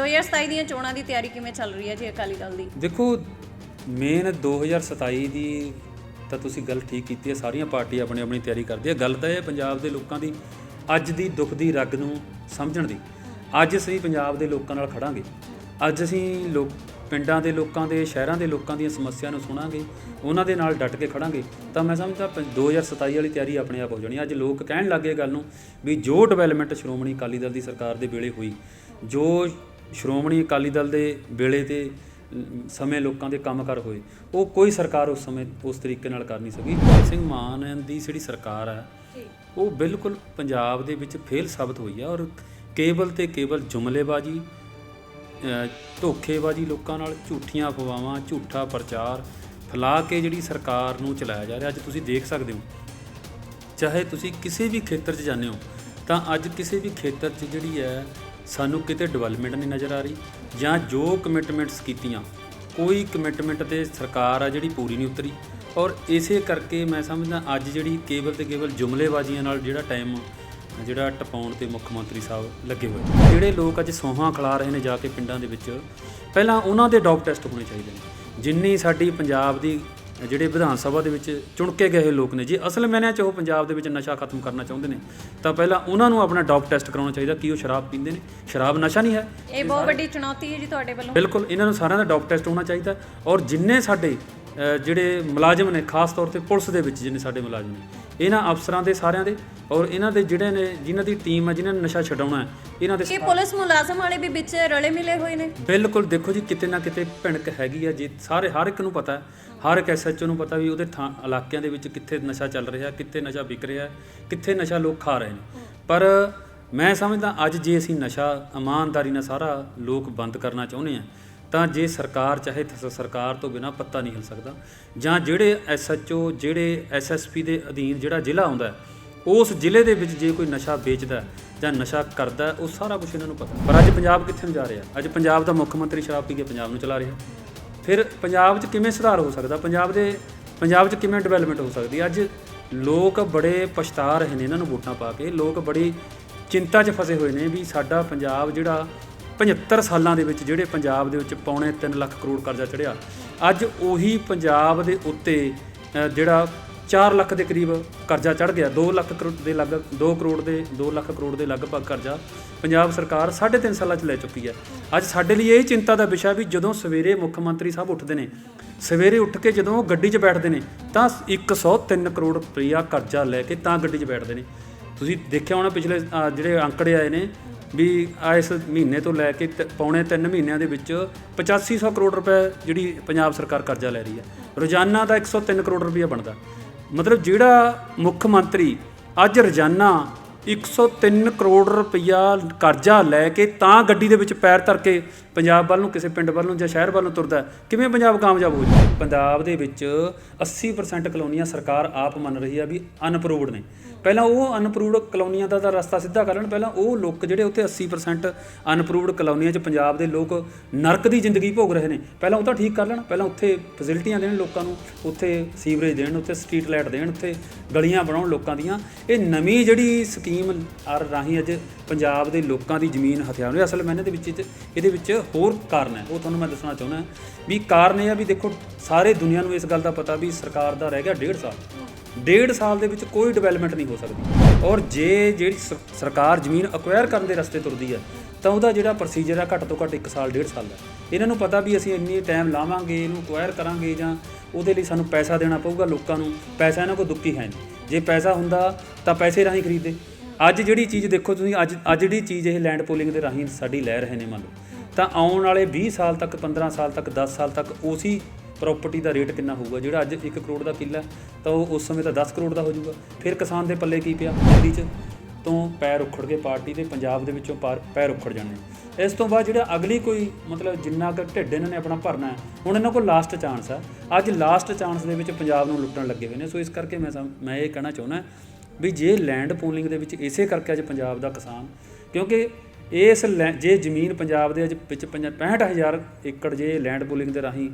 2027 ਦੀਆਂ ਚੋਣਾਂ ਦੀ ਤਿਆਰੀ ਕਿਵੇਂ ਚੱਲ ਰਹੀ ਹੈ ਜੀ ਅਕਾਲੀ ਦਲ ਦੀ? ਦੇਖੋ, ਮੇਨ 2027 ਦੀ ਤਾਂ ਤੁਸੀਂ ਗੱਲ ਠੀਕ ਕੀਤੀ ਹੈ, ਸਾਰੀਆਂ ਪਾਰਟੀਆਂ ਆਪਣੀ ਆਪਣੀ ਤਿਆਰੀ ਕਰਦੀ ਹੈ। ਗੱਲ ਤਾਂ ਇਹ ਪੰਜਾਬ ਦੇ ਲੋਕਾਂ ਦੀ, ਅੱਜ ਦੀ ਦੁੱਖ ਦੀ ਰੱਗ ਨੂੰ ਸਮਝਣ ਦੀ। ਅੱਜ ਅਸੀਂ ਪੰਜਾਬ ਦੇ ਲੋਕਾਂ ਨਾਲ ਖੜਾਂਗੇ। ਅੱਜ ਅਸੀਂ ਲੋਕ, ਪਿੰਡਾਂ ਦੇ ਲੋਕਾਂ ਦੇ, ਸ਼ਹਿਰਾਂ ਦੇ ਲੋਕਾਂ ਦੀਆਂ ਸਮੱਸਿਆ ਨੂੰ ਸੁਣਾਂਗੇ। ਉਹਨਾਂ ਦੇ ਨਾਲ ਡਟ ਕੇ ਖੜਾਂਗੇ। ਤਾਂ ਮੈਂ ਸਮਝਦਾ, ਪ- 2027 ਵਾਲੀ ਤਿਆਰੀ ਆਪਣੇ ਆਪ ਹੋ ਜਾਣੀ ਅੱਜ ਲੋਕ ਕਹਿਣ ਲੱਗੇ ਗੱਲ ਨੂੰ ਵੀ ਜੋ ਡਿਵੈਲਪਮੈਂਟ ਸ਼੍ਰੋਮਣੀ ਅਕਾਲੀ ਦਲ ਦੀ ਸਰਕਾਰ ਦੇ ਵੇਲੇ ਹੋਈ, ਜੋ ਸ਼੍ਰੋਮਣੀ ਅਕਾਲੀ ਦਲ ਦੇ ਵੇਲੇ ਤੇ ਸਮੇਂ ਲੋਕਾਂ ਦੇ ਕੰਮਕਾਰ ਹੋਏ। ਉਹ ਕੋਈ ਸਰਕਾਰ ਉਸ ਸਮੇਂ ਉਸ ਤਰੀਕੇ ਨਾਲ ਕਰ ਨਹੀਂ ਸਕੀ। ਭਗਤ ਸਿੰਘ ਮਾਨ ਦੀ ਜਿਹੜੀ ਸਰਕਾਰ ਹੈ ਉਹ ਬਿਲਕੁਲ ਪੰਜਾਬ ਦੇ ਵਿੱਚ ਫੇਲ ਸਾਬਤ ਹੋਈ ਹੈ ਔਰ ਕੇਵਲ ਤੇ ਕੇਵਲ ਜੁਮਲੇਬਾਜ਼ੀ ਧੋਖੇਬਾਜ਼ੀ ਲੋਕਾਂ ਨਾਲ ਝੂਠੀਆਂ ਅਫਵਾਹਾਂ ਝੂਠਾ ਪ੍ਰਚਾਰ ਫੈਲਾ ਕੇ ਜਿਹੜੀ ਸਰਕਾਰ ਨੂੰ ਚਲਾਇਆ ਜਾ ਰਿਹਾ ਅੱਜ ਤੁਸੀਂ ਦੇਖ ਸਕਦੇ ਹੋ। ਚਾਹੇ ਤੁਸੀਂ ਕਿਸੇ ਵੀ ਖੇਤਰ 'ਚ ਜਾਂਦੇ ਹੋ ਤਾਂ ਅੱਜ ਕਿਸੇ ਵੀ ਖੇਤਰ 'ਚ ਜਿਹੜੀ ਹੈ ਸਾਨੂੰ ਕਿਤੇ ਡਿਵੈਲਪਮੈਂਟ ਨਹੀਂ ਨਜ਼ਰ ਆ ਰਹੀ ਜਾਂ ਜੋ ਕਮਿਟਮੈਂਟਸ ਕੀਤੀਆਂ, ਕੋਈ ਕਮਿਟਮੈਂਟ ਤੇ ਸਰਕਾਰ ਆ ਜਿਹੜੀ ਪੂਰੀ ਨਹੀਂ ਉਤਰੀ। ਔਰ ਇਸੇ ਕਰਕੇ ਮੈਂ ਸਮਝਦਾ ਅੱਜ ਜਿਹੜੀ ਕੇਵਲ ਤੇ ਕੇਵਲ ਜੁਮਲੇਬਾਜ਼ੀਆਂ ਨਾਲ ਜਿਹੜਾ ਟਾਈਮ ਜਿਹੜਾ ਟਪਾਉਣ ਤੇ ਮੁੱਖ ਮੰਤਰੀ ਸਾਹਿਬ ਲੱਗੇ ਹੋਏ। ਜਿਹੜੇ ਲੋਕ ਅੱਜ ਸੌਹਾਂ ਖਿਲਾ ਰਹੇ ਨੇ ਜਾ ਕੇ ਪਿੰਡਾਂ ਦੇ ਵਿੱਚ, ਪਹਿਲਾਂ ਉਹਨਾਂ ਦੇ ਡੌਪ ਟੈਸਟ ਹੋਣੇ ਚਾਹੀਦੇ ਨੇ। ਜਿੰਨੀ ਸਾਡੀ ਪੰਜਾਬ ਦੀ ਜਿਹੜੇ ਵਿਧਾਨ ਸਭਾ ਦੇ ਵਿੱਚ ਚੁਣ ਕੇ ਗਏ ਲੋਕ ਨੇ ਜੇ ਅਸਲ ਮੈਨੇ ਚ ਉਹ ਪੰਜਾਬ ਦੇ ਵਿੱਚ ਨਸ਼ਾ ਖਤਮ ਕਰਨਾ ਚਾਹੁੰਦੇ ਨੇ ਤਾਂ ਪਹਿਲਾਂ ਉਹਨਾਂ ਨੂੰ ਆਪਣਾ ਡੌਪ ਟੈਸਟ ਕਰਾਉਣਾ ਚਾਹੀਦਾ ਕਿ ਉਹ ਸ਼ਰਾਬ ਪੀਂਦੇ ਨੇ। ਸ਼ਰਾਬ ਨਸ਼ਾ ਨਹੀਂ ਹੈ। ਇਹ ਬਹੁਤ ਵੱਡੀ ਚੁਣੌਤੀ ਹੈ ਜੀ ਤੁਹਾਡੇ ਵੱਲੋਂ। ਬਿਲਕੁਲ ਇਹਨਾਂ ਨੂੰ ਸਾਰਿਆਂ ਦਾ ਡੌਪ ਟੈਸਟ ਹੋਣਾ ਚਾਹੀਦਾ ਔਰ ਜਿੰਨੇ ਸਾਡੇ ਜਿਹੜੇ ਮੁਲਾਜ਼ਮ ਨੇ ਖਾਸ ਤੌਰ ਤੇ ਪੁਲਿਸ ਦੇ ਵਿੱਚ ਜਿੰਨੇ ਸਾਡੇ ਮੁਲਾਜ਼ਮ ਨੇ ਇਹਨਾਂ ਅਫਸਰਾਂ ਦੇ ਸਾਰਿਆਂ ਦੇ ਔਰ ਇਹਨਾਂ ਦੇ ਜਿਹੜੇ ਨੇ ਜਿਨ੍ਹਾਂ ਦੀ ਟੀਮ ਹੈ ਜਿਨ੍ਹਾਂ ਨੇ ਨਸ਼ਾ ਛਡਾਉਣਾ ਹੈ ਇਹਨਾਂ ਦੇ ਕੀ ਪੁਲਿਸ ਮੁਲਾਜ਼ਮ ਵਾਲੇ ਵੀ ਵਿੱਚ ਰਲੇ ਮਿਲੇ ਹੋਏ ਨੇ? ਬਿਲਕੁਲ ਦੇਖੋ ਜੀ ਕਿਤੇ ਨਾ ਕਿਤੇ ਭਿਣਕ ਹੈਗੀ ਆ ਜੀ ਸਾਰੇ ਹਰ ਇੱਕ ਨੂੰ ਪਤਾ ਹੈ ਹਰ ਇੱਕ ਐਸਐਚਓ ਨੂੰ ਪਤਾ ਵੀ ਉਹਦੇ ਥਾਂ ਇਲਾਕਿਆਂ ਦੇ ਵਿੱਚ ਕਿੱਥੇ ਨਸ਼ਾ ਚੱਲ ਰਿਹਾ, ਕਿੱਥੇ ਨਸ਼ਾ ਵਿਕ ਰਿਹਾ, ਕਿੱਥੇ ਨਸ਼ਾ ਲੋਕ ਖਾ ਰਹੇ ਨੇ। ਪਰ ਮੈਂ ਸਮਝਦਾ ਅੱਜ ਜੇ ਅਸੀਂ ਨਸ਼ਾ, ਇਮਾਨਦਾਰੀ ਨਾਲ ਸਾਰਾ ਲੋਕ ਬੰਦ ਕਰਨਾ ਚਾਹੁੰਦੇ ਆ, ਤਾਂ ਜੇ ਸਰਕਾਰ ਚਾਹੇ ਸਰਕਾਰ ਤੋਂ ਬਿਨਾ ਪੱਤਾ ਨਹੀਂ ਹਿਲ ਸਕਦਾ, ਜਾਂ ਜਿਹੜੇ ਐਸਐਚਓ ਜਿਹੜੇ ਐਸਐਸਪੀ ਦੇ ਅਧੀਨ ਜਿਹੜਾ ਜ਼ਿਲ੍ਹਾ ਆਉਂਦਾ ਉਸ ਜ਼ਿਲ੍ਹੇ ਦੇ ਵਿੱਚ ਜੇ ਕੋਈ ਨਸ਼ਾ ਵੇਚਦਾ ਜਾਂ ਨਸ਼ਾ ਕਰਦਾ, ਉਹ ਸਾਰਾ ਕੁਝ ਇਹਨਾਂ ਨੂੰ ਪਤਾ। ਪਰ ਅੱਜ ਪੰਜਾਬ ਕਿੱਥੇ ਨੂੰ ਜਾ ਰਿਹਾ? ਅੱਜ ਪੰਜਾਬ ਦਾ ਮੁੱਖ ਮੰਤਰੀ ਸ਼ਰਾਬ ਪੀ ਕੇ ਪੰਜਾਬ ਨੂੰ ਚਲਾ ਰਿਹਾ। ਫਿਰ ਪੰਜਾਬ 'ਚ ਕਿਵੇਂ ਸੁਧਾਰ ਹੋ ਸਕਦਾ? ਪੰਜਾਬ ਦੇ ਪੰਜਾਬ 'ਚ ਕਿਵੇਂ ਡਿਵੈਲਪਮੈਂਟ ਹੋ ਸਕਦੀ? ਅੱਜ ਲੋਕ ਬੜੇ ਪਛਤਾ ਰਹੇ ਨੇ ਇਹਨਾਂ ਨੂੰ ਵੋਟਾਂ ਪਾ ਕੇ। ਲੋਕ ਬੜੀ ਚਿੰਤਾ 'ਚ ਫਸੇ ਹੋਏ ਨੇ ਵੀ ਸਾਡਾ ਪੰਜਾਬ ਜਿਹੜਾ 75 ਸਾਲਾਂ ਦੇ ਵਿੱਚ ਜਿਹੜੇ ਪੰਜਾਬ ਦੇ ਵਿੱਚ ਪੌਣੇ 3 ਲੱਖ ਕਰੋੜ ਕਰਜ਼ਾ ਚੜਿਆ ਅੱਜ ਉਹੀ ਪੰਜਾਬ ਦੇ ਉੱਤੇ ਜਿਹੜਾ 4 ਲੱਖ ਦੇ ਕਰੀਬ ਕਰਜ਼ਾ ਚੜ ਗਿਆ। 2 ਲੱਖ ਕਰੋੜ ਦੇ ਲਗਭਗ 2 ਕਰੋੜ ਦੇ 2 ਲੱਖ ਕਰੋੜ ਦੇ ਲਗਭਗ ਕਰਜ਼ਾ ਪੰਜਾਬ ਸਰਕਾਰ 3.5 ਸਾਲਾਂ 'ਚ ਲੈ ਚੁੱਕੀ ਹੈ। ਅੱਜ ਸਾਡੇ ਲਈ ਇਹ ਚਿੰਤਾ ਦਾ ਵਿਸ਼ਾ ਵੀ ਜਦੋਂ ਸਵੇਰੇ ਮੁੱਖ ਮੰਤਰੀ ਸਾਹਿਬ ਉੱਠਦੇ ਨੇ, ਸਵੇਰੇ ਉੱਠ ਕੇ ਜਦੋਂ ਗੱਡੀ 'ਚ ਬੈਠਦੇ ਨੇ, ਤਾਂ 103 ਕਰੋੜ ਰੁਪਈਆ ਕਰਜ਼ਾ ਲੈ ਕੇ ਤਾਂ ਗੱਡੀ 'ਚ ਬੈਠਦੇ ਨੇ। ਤੁਸੀਂ ਦੇਖਿਆ ਹੋਣਾ ਪਿਛਲੇ ਜਿਹੜੇ ਅੰਕੜੇ ਆਏ ਨੇ ਵੀ ਇਸ ਮਹੀਨੇ ਤੋਂ ਲੈ ਕੇ ਤ- ਪੌਣੇ 3 ਮਹੀਨਿਆਂ ਦੇ ਵਿੱਚ 8500 ਕਰੋੜ ਰੁਪਏ ਜਿਹੜੀ ਪੰਜਾਬ ਸਰਕਾਰ ਕਰਜ਼ਾ ਲੈ ਰਹੀ ਹੈ। ਰੋਜ਼ਾਨਾ ਦਾ 103 ਕਰੋੜ ਰੁਪਈਆ ਬਣਦਾ। ਮਤਲਬ ਜਿਹੜਾ ਮੁੱਖ ਮੰਤਰੀ ਅੱਜ ਰੋਜ਼ਾਨਾ 103 ਕਰੋੜ ਰੁਪਈਆ ਕਰਜ਼ਾ ਲੈ ਕੇ ਤਾਂ ਗੱਡੀ ਦੇ ਵਿੱਚ ਪੈਰ ਧਰ ਕੇ ਪੰਜਾਬ ਵੱਲ ਨੂੰ, ਕਿਸੇ ਪਿੰਡ ਵੱਲ ਨੂੰ ਜਾਂ ਸ਼ਹਿਰ ਵੱਲ ਨੂੰ ਤੁਰਦਾ ਕਿਵੇਂ ਪੰਜਾਬ ਕਾਮਯਾਬ ਹੋ ਜਾਵੇ ਪੰਜਾਬ ਦੇ ਵਿੱਚ 80% ਕਲੋਨੀਆਂ ਸਰਕਾਰ ਆਪ ਮੰਨ ਰਹੀ ਆ ਵੀ ਅਨਪਰੂਵਡ ਨੇ। ਪਹਿਲਾਂ ਉਹ ਅਨਅਪਰੂਵਡ ਕਲੋਨੀਆਂ ਦਾ ਤਾਂ ਰਸਤਾ ਸਿੱਧਾ ਕਰ ਲੈਣ, ਪਹਿਲਾਂ ਉਹ ਲੋਕ ਜਿਹੜੇ ਉੱਥੇ 80% ਅਨਪਰੂਵਡ ਕਲੋਨੀਆਂ 'ਚ ਪੰਜਾਬ ਦੇ ਲੋਕ ਨਰਕ ਦੀ ਜ਼ਿੰਦਗੀ ਭੋਗ ਰਹੇ ਨੇ। ਪਹਿਲਾਂ ਉਹ ਤਾਂ ਠੀਕ ਕਰ ਲੈਣ, ਪਹਿਲਾਂ ਉੱਥੇ ਫੈਸਿਲਿਟੀਆਂ ਦੇਣ ਲੋਕਾਂ ਨੂੰ, ਉੱਥੇ ਸੀਵਰੇਜ ਦੇਣ, ਉੱਥੇ ਸਟਰੀਟ ਲਾਈਟ ਦੇਣ, ਉੱਥੇ ਗਲੀਆਂ ਬਣਾਉਣ ਲੋਕਾਂ ਦੀਆਂ। ਇਹ ਨਵੀਂ ਜਿਹੜੀ ਸਕੀਮ ਆਰ ਰਾਹੀਂ ਅੱਜ ਪੰਜਾਬ ਦੇ ਲੋਕਾਂ ਦੀ ਜ਼ਮੀਨ ਹਥਿਆਰ ਰਹੀ ਅਸਲ ਮੈਨੇ ਦੇ ਵਿੱਚ ਇਹਦੇ ਵਿੱਚ ਹੋਰ ਕਾਰਨ ਹੈ, ਉਹ ਤੁਹਾਨੂੰ ਮੈਂ ਦੱਸਣਾ ਚਾਹੁੰਦਾ ਵੀ ਕਾਰਨ ਇਹ ਆ ਵੀ ਦੇਖੋ, ਸਾਰੇ ਦੁਨੀਆ ਨੂੰ ਇਸ ਗੱਲ ਦਾ ਪਤਾ ਵੀ ਸਰਕਾਰ ਦਾ ਰਹਿ ਗਿਆ 1.5 ਸਾਲ। ਡੇਢ ਸਾਲ ਦੇ ਵਿੱਚ ਕੋਈ ਡਿਵੈਲਪਮੈਂਟ ਨਹੀਂ ਹੋ ਸਕਦੀ। ਔਰ ਜੇ ਜਿਹੜੀ ਸ- ਸਰਕਾਰ ਜ਼ਮੀਨ ਅਕਵਾਇਰ ਕਰਨ ਦੇ ਰਸਤੇ ਤੁਰਦੀ ਹੈ ਤਾਂ ਉਹਦਾ ਜਿਹੜਾ ਪ੍ਰੋਸੀਜਰ ਆ, ਘੱਟ ਤੋਂ ਘੱਟ 1 ਸਾਲ, ਡੇਢ ਸਾਲ ਦਾ। ਇਹਨਾਂ ਨੂੰ ਪਤਾ ਵੀ ਅਸੀਂ ਇੰਨੀ ਟਾਈਮ ਲਾਵਾਂਗੇ, ਇਹਨੂੰ ਅਕਵਾਇਰ ਕਰਾਂਗੇ ਜਾਂ ਉਹਦੇ ਲਈ ਸਾਨੂੰ ਪੈਸਾ ਦੇਣਾ ਪਊਗਾ ਲੋਕਾਂ ਨੂੰ, ਪੈਸਾ ਇਹਨਾਂ ਕੋਲ ਦੁੱਕੀ ਹੈ ਨਹੀਂ। ਜੇ ਪੈਸਾ ਹੁੰਦਾ ਤਾਂ ਪੈਸੇ ਰਾਹੀਂ ਖਰੀਦਦੇ। ਅੱਜ ਜਿਹੜੀ ਚੀਜ਼ ਦੇਖੋ ਤੁਸੀਂ, ਅੱਜ ਅੱਜ ਜਿਹੜੀ ਚੀਜ਼ ਇਹ ਲੈਂਡ ਪੂਲਿੰਗ ਦੇ ਰਾਹੀਂ ਸਾਡੀ ਲੈ ਰਹੇ ਨੇ ਮੰਨ ਲਓ। ਤਾਂ ਆਉਣ ਵਾਲੇ 20 ਸਾਲ ਤੱਕ 15 ਸਾਲ ਤੱਕ 10 ਸਾਲ ਤੱਕ ਉਸੇ ਪ੍ਰਾਪਰਟੀ ਦਾ ਰੇਟ ਕਿੰਨਾ ਹੋਊਗਾ? ਜਿਹੜਾ ਅੱਜ 1 ਕਰੋੜ ਦਾ ਕਿੱਲਾ ਤਾਂ ਉਹ ਉਸ ਸਮੇਂ ਤਾਂ 10 ਕਰੋੜ ਦਾ ਹੋ ਜਾਊਗਾ। ਫਿਰ ਕਿਸਾਨ ਦੇ ਪੱਲੇ ਕੀ ਪਿਆ? ਦਿੱਲੀ 'ਚ ਤੋਂ ਪੈਰ ਉਖੜ ਗਏ ਪਾਰਟੀ ਦੇ, ਪੰਜਾਬ ਦੇ ਵਿੱਚੋਂ ਪਾਰ- ਪੈਰ ਉਖੜ ਜਾਣੇ ਇਸ ਤੋਂ ਬਾਅਦ ਜਿਹੜਾ ਅਗਲੀ ਕੋਈ ਮਤਲਬ ਜਿੰਨਾ ਕੁ ਢਿੱਡ ਇਹਨਾਂ ਨੇ ਆਪਣਾ ਭਰਨਾ ਹੈ, ਹੁਣ ਇਹਨਾਂ ਕੋਲ ਲਾਸਟ ਚਾਂਸ ਆ। ਅੱਜ ਲਾਸਟ ਚਾਂਸ ਦੇ ਵਿੱਚ ਪੰਜਾਬ ਨੂੰ ਲੁੱਟਣ ਲੱਗੇ ਹੋਏ ਨੇ। ਸੋ ਇਸ ਕਰਕੇ ਮੈਂ ਸਮ- ਮੈਂ ਇਹ ਕਹਿਣਾ ਚਾਹੁੰਦਾ ਵੀ ਜੇ ਲੈਂਡ ਪੂਲਿੰਗ ਦੇ ਵਿੱਚ ਇਸੇ ਕਰਕੇ ਅੱਜ ਪੰਜਾਬ ਦਾ ਕਿਸਾਨ, ਕਿਉਂਕਿ ਇਸ ਲੈ- ਜੇ ਜ਼ਮੀਨ ਪੰਜਾਬ ਦੇ ਅੱਜ ਵਿੱਚ ਪੰਜਾ- 65000 ਏਕੜ ਜੇ ਲੈਂਡ ਪੂਲਿੰਗ ਦੇ ਰਾਹੀਂ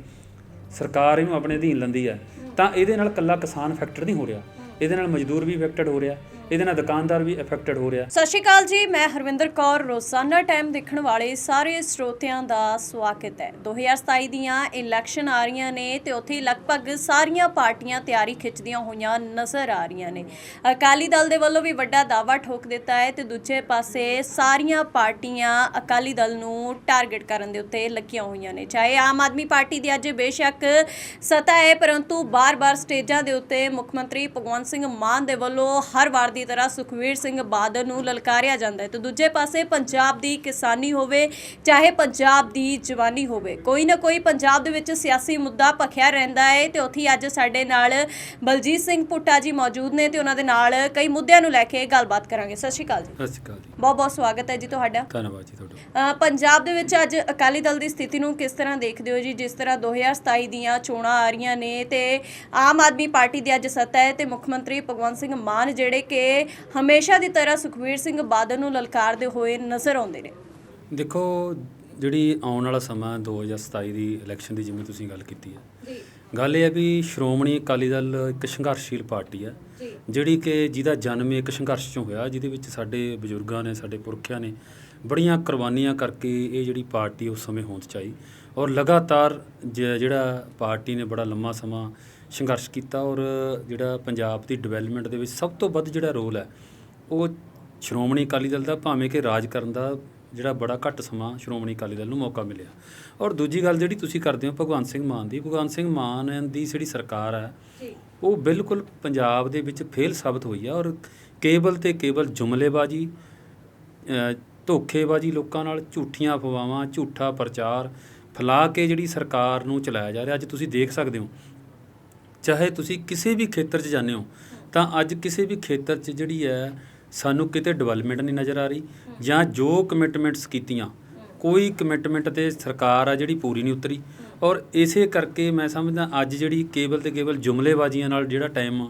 ਸਰਕਾਰ ਇਹਨੂੰ ਆਪਣੇ ਅਧੀਨ ਲੈਂਦੀ ਹੈ, ਤਾਂ ਇਹਦੇ ਨਾਲ ਕੱਲਾ ਕਿਸਾਨ ਫੈਕਟਰ ਨਹੀਂ ਹੋ ਰਿਹਾ। ਇਹਦੇ ਨਾਲ ਮਜ਼ਦੂਰ ਵੀ ਇਫੈਕਟਡ ਹੋ ਰਿਹਾ। ਇਹਦੇ ਨਾਲ ਦੁਕਾਨਦਾਰ ਵੀ ਅਫੈਕਟਡ ਹੋ ਰਿਹਾ। ਸਤਿ ਸ਼੍ਰੀ ਅਕਾਲ ਜੀ, ਮੈਂ ਹਰਵਿੰਦਰ ਕੌਰ। ਰੋਜ਼ਾਨਾ ਟਾਈਮ ਦੇਖਣ ਵਾਲੇ ਸਾਰੇ ਸਰੋਤਿਆਂ ਦਾ ਸਵਾਗਤ ਹੈ। 2027 ਦੀਆਂ ਇਲੈਕਸ਼ਨ ਆ ਰਹੀਆਂ ਨੇ ਤੇ ਉੱਥੇ ਲਗਭਗ ਸਾਰੀਆਂ ਪਾਰਟੀਆਂ ਤਿਆਰੀ ਖਿੱਚਦੀਆਂ ਹੋਈਆਂ ਨਜ਼ਰ ਆ ਰਹੀਆਂ ਨੇ। ਅਕਾਲੀ ਦਲ ਦੇ ਵੱਲੋਂ ਵੀ ਵੱਡਾ ਦਾਅਵਾ ਠੋਕ ਦਿੱਤਾ ਹੈ ਤੇ ਦੂਜੇ ਪਾਸੇ ਸਾਰੀਆਂ ਪਾਰਟੀਆਂ ਅਕਾਲੀ ਦਲ ਨੂੰ ਟਾਰਗੇਟ ਕਰਨ ਦੇ ਉੱਤੇ ਲੱਗੀਆਂ ਹੋਈਆਂ ਨੇ। ਚਾਹੇ ਆਮ ਆਦਮੀ ਪਾਰਟੀ ਦੀ ਅੱਜ ਬੇਸ਼ੱਕ ਸਤਾ ਹੈ, ਪਰੰਤੂ ਬਾਰ-ਬਾਰ ਸਟੇਜਾਂ ਦੇ ਉੱਤੇ ਮੁੱਖ ਮੰਤਰੀ ਭਗਵੰਤ ਸਿੰਘ ਮਾਨ ਦੇ ਵੱਲੋਂ ਹਰ ਵਾਰ ਦੀ ਤਰ੍ਹਾਂ ਸੁਖਵੀਰ ਸਿੰਘ ਬਾਦਲ ਨੂੰ ਲਲਕਾਰਿਆ ਜਾਂਦਾ ਹੈ। ਤੇ ਦੂਜੇ ਪਾਸੇ ਪੰਜਾਬ ਦੀ ਕਿਸਾਨੀ ਹੋਵੇ ਚਾਹੇ ਪੰਜਾਬ ਦੀ ਜਵਾਨੀ ਹੋਵੇ ਕੋਈ ਨਾ ਕੋਈ ਪੰਜਾਬ ਦੇ ਵਿੱਚ ਸਿਆਸੀ ਮੁੱਦਾ ਭਖਿਆ ਰਹਿੰਦਾ ਹੈ ਤੇ ਉੱਥੇ ਅੱਜ ਸਾਡੇ ਨਾਲ ਬਲਜੀਤ ਸਿੰਘ ਪੁੱਟਾ ਜੀ ਮੌਜੂਦ ਨੇ ਤੇ ਉਹਨਾਂ ਦੇ ਨਾਲ ਕਈ ਮੁੱਦਿਆਂ ਨੂੰ ਲੈ ਕੇ ਗੱਲਬਾਤ ਕਰਾਂਗੇ। ਸਤਿ ਸ਼੍ਰੀ ਅਕਾਲ ਜੀ। ਸਤਿ ਸ਼੍ਰੀ ਅਕਾਲ ਜੀ। ਬਹੁਤ ਬਹੁਤ ਸਵਾਗਤ ਹੈ ਜੀ ਤੁਹਾਡਾ। ਧੰਨਵਾਦ ਜੀ ਤੁਹਾਡਾ। ਪੰਜਾਬ ਦੇ ਵਿੱਚ ਅੱਜ ਅਕਾਲੀ ਦਲ ਦੀ ਸਥਿਤੀ ਨੂੰ ਕਿਸ ਤਰ੍ਹਾਂ ਦੇਖਦੇ ਹੋ ਜੀ? ਜਿਸ ਤਰ੍ਹਾਂ 2027 ਦੀਆਂ ਚੋਣਾਂ ਆ ਰਹੀਆਂ ਨੇ ਤੇ ਆਮ ਆਦਮੀ ਪਾਰਟੀ ਦੀ ਅੱਜ ਸੱਤਾ ਹੈ ਤੇ ਮੁੱਖ ਮੰਤਰੀ ਭਗਵੰਤ ਸਿੰਘ ਮਾਨ ਜਿਹੜੇ ਕਿ ਹਮੇਸ਼ਾ ਦੀ ਤਰ੍ਹਾਂ ਸੁਖਵੀਰ ਸਿੰਘ ਬਾਦਲ ਨੂੰ ਲਲਕਾਰਦੇ ਹੋਏ ਨਜ਼ਰ ਆਉਂਦੇ ਨੇ। ਦੇਖੋ ਜਿਹੜੀ ਆਉਣ ਵਾਲਾ ਸਮਾਂ 2027 ਦੀ ਇਲੈਕਸ਼ਨ ਦੀ ਜਿਵੇਂ ਤੁਸੀਂ ਗੱਲ ਕੀਤੀ ਹੈ। ਜੀ। ਗੱਲ ਇਹ ਹੈ ਵੀ ਸ਼੍ਰੋਮਣੀ ਅਕਾਲੀ ਦਲ ਇੱਕ ਸੰਘਰਸ਼ੀਲ ਪਾਰਟੀ ਹੈ। ਜਿਹੜੀ ਕਿ ਜਿਹਦਾ ਜਨਮ ਇੱਕ ਸੰਘਰਸ਼ ਚੋਂ ਹੋਇਆ ਜਿਹਦੇ ਵਿੱਚ ਸਾਡੇ ਬਜ਼ੁਰਗਾਂ ਨੇ ਸਾਡੇ ਪੁਰਖਿਆਂ ਨੇ ਬੜੀਆਂ ਕੁਰਬਾਨੀਆਂ ਕਰਕੇ ਇਹ ਜਿਹੜੀ ਪਾਰਟੀ ਉਸ ਸਮੇਂ ਹੋਂਦ ਚ ਆਈ ਔਰ ਲਗਾਤਾਰ ਜਿਹੜਾ ਪਾਰਟੀ ਨੇ ਬੜਾ ਲੰਮਾ ਸਮਾਂ ਸੰਘਰਸ਼ ਕੀਤਾ ਔਰ ਜਿਹੜਾ ਪੰਜਾਬ ਦੀ ਡਿਵੈਲਪਮੈਂਟ ਦੇ ਵਿੱਚ ਸਭ ਤੋਂ ਵੱਧ ਜਿਹੜਾ ਰੋਲ ਹੈ ਉਹ ਸ਼੍ਰੋਮਣੀ ਅਕਾਲੀ ਦਲ ਦਾ ਭਾਵੇਂ ਕਿ ਰਾਜ ਕਰਨ ਦਾ ਜਿਹੜਾ ਬੜਾ ਘੱਟ ਸਮਾਂ ਸ਼੍ਰੋਮਣੀ ਅਕਾਲੀ ਦਲ ਨੂੰ ਮੌਕਾ ਮਿਲਿਆ। ਔਰ ਦੂਜੀ ਗੱਲ ਜਿਹੜੀ ਤੁਸੀਂ ਕਰਦੇ ਹੋ ਭਗਵੰਤ ਸਿੰਘ ਮਾਨ ਦੀ ਭਗਵੰਤ ਸਿੰਘ ਮਾਨ ਦੀ ਜਿਹੜੀ ਸਰਕਾਰ ਹੈ ਉਹ ਬਿਲਕੁਲ ਪੰਜਾਬ ਦੇ ਵਿੱਚ ਫੇਲ ਸਾਬਤ ਹੋਈ ਆ ਔਰ ਕੇਵਲ ਤੇ ਕੇਵਲ ਜੁਮਲੇਬਾਜ਼ੀ ਧੋਖੇਬਾਜ਼ੀ ਲੋਕਾਂ ਨਾਲ ਝੂਠੀਆਂ ਅਫਵਾਹਾਂ ਝੂਠਾ ਪ੍ਰਚਾਰ ਫੈਲਾ ਕੇ ਜਿਹੜੀ ਸਰਕਾਰ ਨੂੰ ਚਲਾਇਆ ਜਾ ਰਿਹਾ ਅੱਜ ਤੁਸੀਂ ਦੇਖ ਸਕਦੇ ਹੋ ਚਾਹੇ ਤੁਸੀਂ ਕਿਸੇ ਵੀ ਖੇਤਰ 'ਚ ਜਾਂਦੇ ਹੋ, ਤਾਂ ਅੱਜ ਕਿਸੇ ਵੀ ਖੇਤਰ 'ਚ ਜਿਹੜੀ ਹੈ, ਸਾਨੂੰ ਕਿਤੇ ਡਿਵੈਲਪਮੈਂਟ ਨਹੀਂ ਨਜ਼ਰ ਆ ਰਹੀ ਜਾਂ ਜੋ ਕਮਿਟਮੈਂਟਸ ਕੀਤੀਆਂ, ਕੋਈ ਕਮਿਟਮੈਂਟ ਤੇ ਸਰਕਾਰ ਆ ਜਿਹੜੀ ਪੂਰੀ ਨਹੀਂ ਉਤਰੀ। ਔਰ ਇਸੇ ਕਰਕੇ ਮੈਂ ਸਮਝਦਾ ਅੱਜ ਜਿਹੜੀ ਕੇਬਲ ਤੇ ਕੇਵਲ ਜੁਮਲੇਬਾਜ਼ੀਆਂ ਨਾਲ ਜਿਹੜਾ ਟਾਈਮ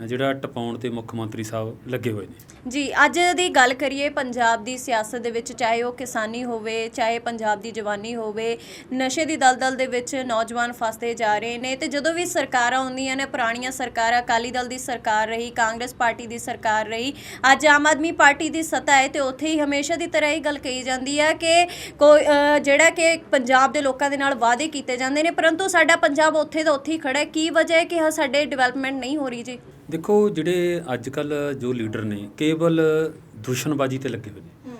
ਜਿਹੜਾ ਟਪਾਉਣ ਤੇ ਮੁੱਖ ਮੰਤਰੀ ਸਾਹਿਬ ਲੱਗੇ ਹੋਏ ਨੇ। ਜੀ, ਅੱਜ ਦੀ ਗੱਲ ਕਰੀਏ ਪੰਜਾਬ ਦੀ ਸਿਆਸਤ ਦੇ ਵਿੱਚ, ਚਾਹੇ ਉਹ ਕਿਸਾਨੀ ਹੋਵੇ, ਚਾਹੇ ਪੰਜਾਬ ਦੀ ਜਵਾਨੀ ਹੋਵੇ, ਨਸ਼ੇ ਦੀ ਦਲਦਲ ਦੇ ਵਿੱਚ ਨੌਜਵਾਨ ਫਸਦੇ ਜਾ ਰਹੇ ਨੇ ਤੇ ਜਦੋਂ ਵੀ ਸਰਕਾਰਾਂ ਆਉਂਦੀਆਂ ਨੇ, ਪੁਰਾਣੀਆਂ ਸਰਕਾਰਾਂ, ਅਕਾਲੀ ਦਲ ਦੀ ਸਰਕਾਰ ਰਹੀ, ਕਾਂਗਰਸ ਪਾਰਟੀ ਦੀ ਸਰਕਾਰ ਰਹੀ, ਅੱਜ ਆਮ ਆਦਮੀ ਪਾਰਟੀ ਦੀ ਸੱਤਾ ਹੈ ਤੇ ਉੱਥੇ ਹੀ ਹਮੇਸ਼ਾ ਦੀ ਤਰ੍ਹਾਂ ਇਹ ਗੱਲ ਕਹੀ ਜਾਂਦੀ ਹੈ ਕਿ ਕੋਈ ਜਿਹੜਾ ਕਿ ਪੰਜਾਬ ਦੇ ਲੋਕਾਂ ਦੇ ਨਾਲ ਵਾਅਦੇ ਕੀਤੇ ਜਾਂਦੇ ਨੇ, ਪਰੰਤੂ ਸਾਡਾ ਪੰਜਾਬ ਉੱਥੇ ਦਾ ਉੱਥੇ ਹੀ ਖੜਾ ਹੈ। ਕੀ ਵਜ੍ਹਾ ਹੈ ਕਿ ਹਾਂ, ਸਾਡੇ ਡਿਵੈਲਪਮੈਂਟ ਨਹੀਂ ਹੋ ਰਹੀ ਜੀ? ਦੇਖੋ ਜਿਹੜੇ ਅੱਜ ਕੱਲ ਜੋ ਲੀਡਰ ਨੇ ਕੇਵਲ ਦੂਸ਼ਣਬਾਜ਼ੀ ਤੇ ਲੱਗੇ ਹੋਏ ਨੇ।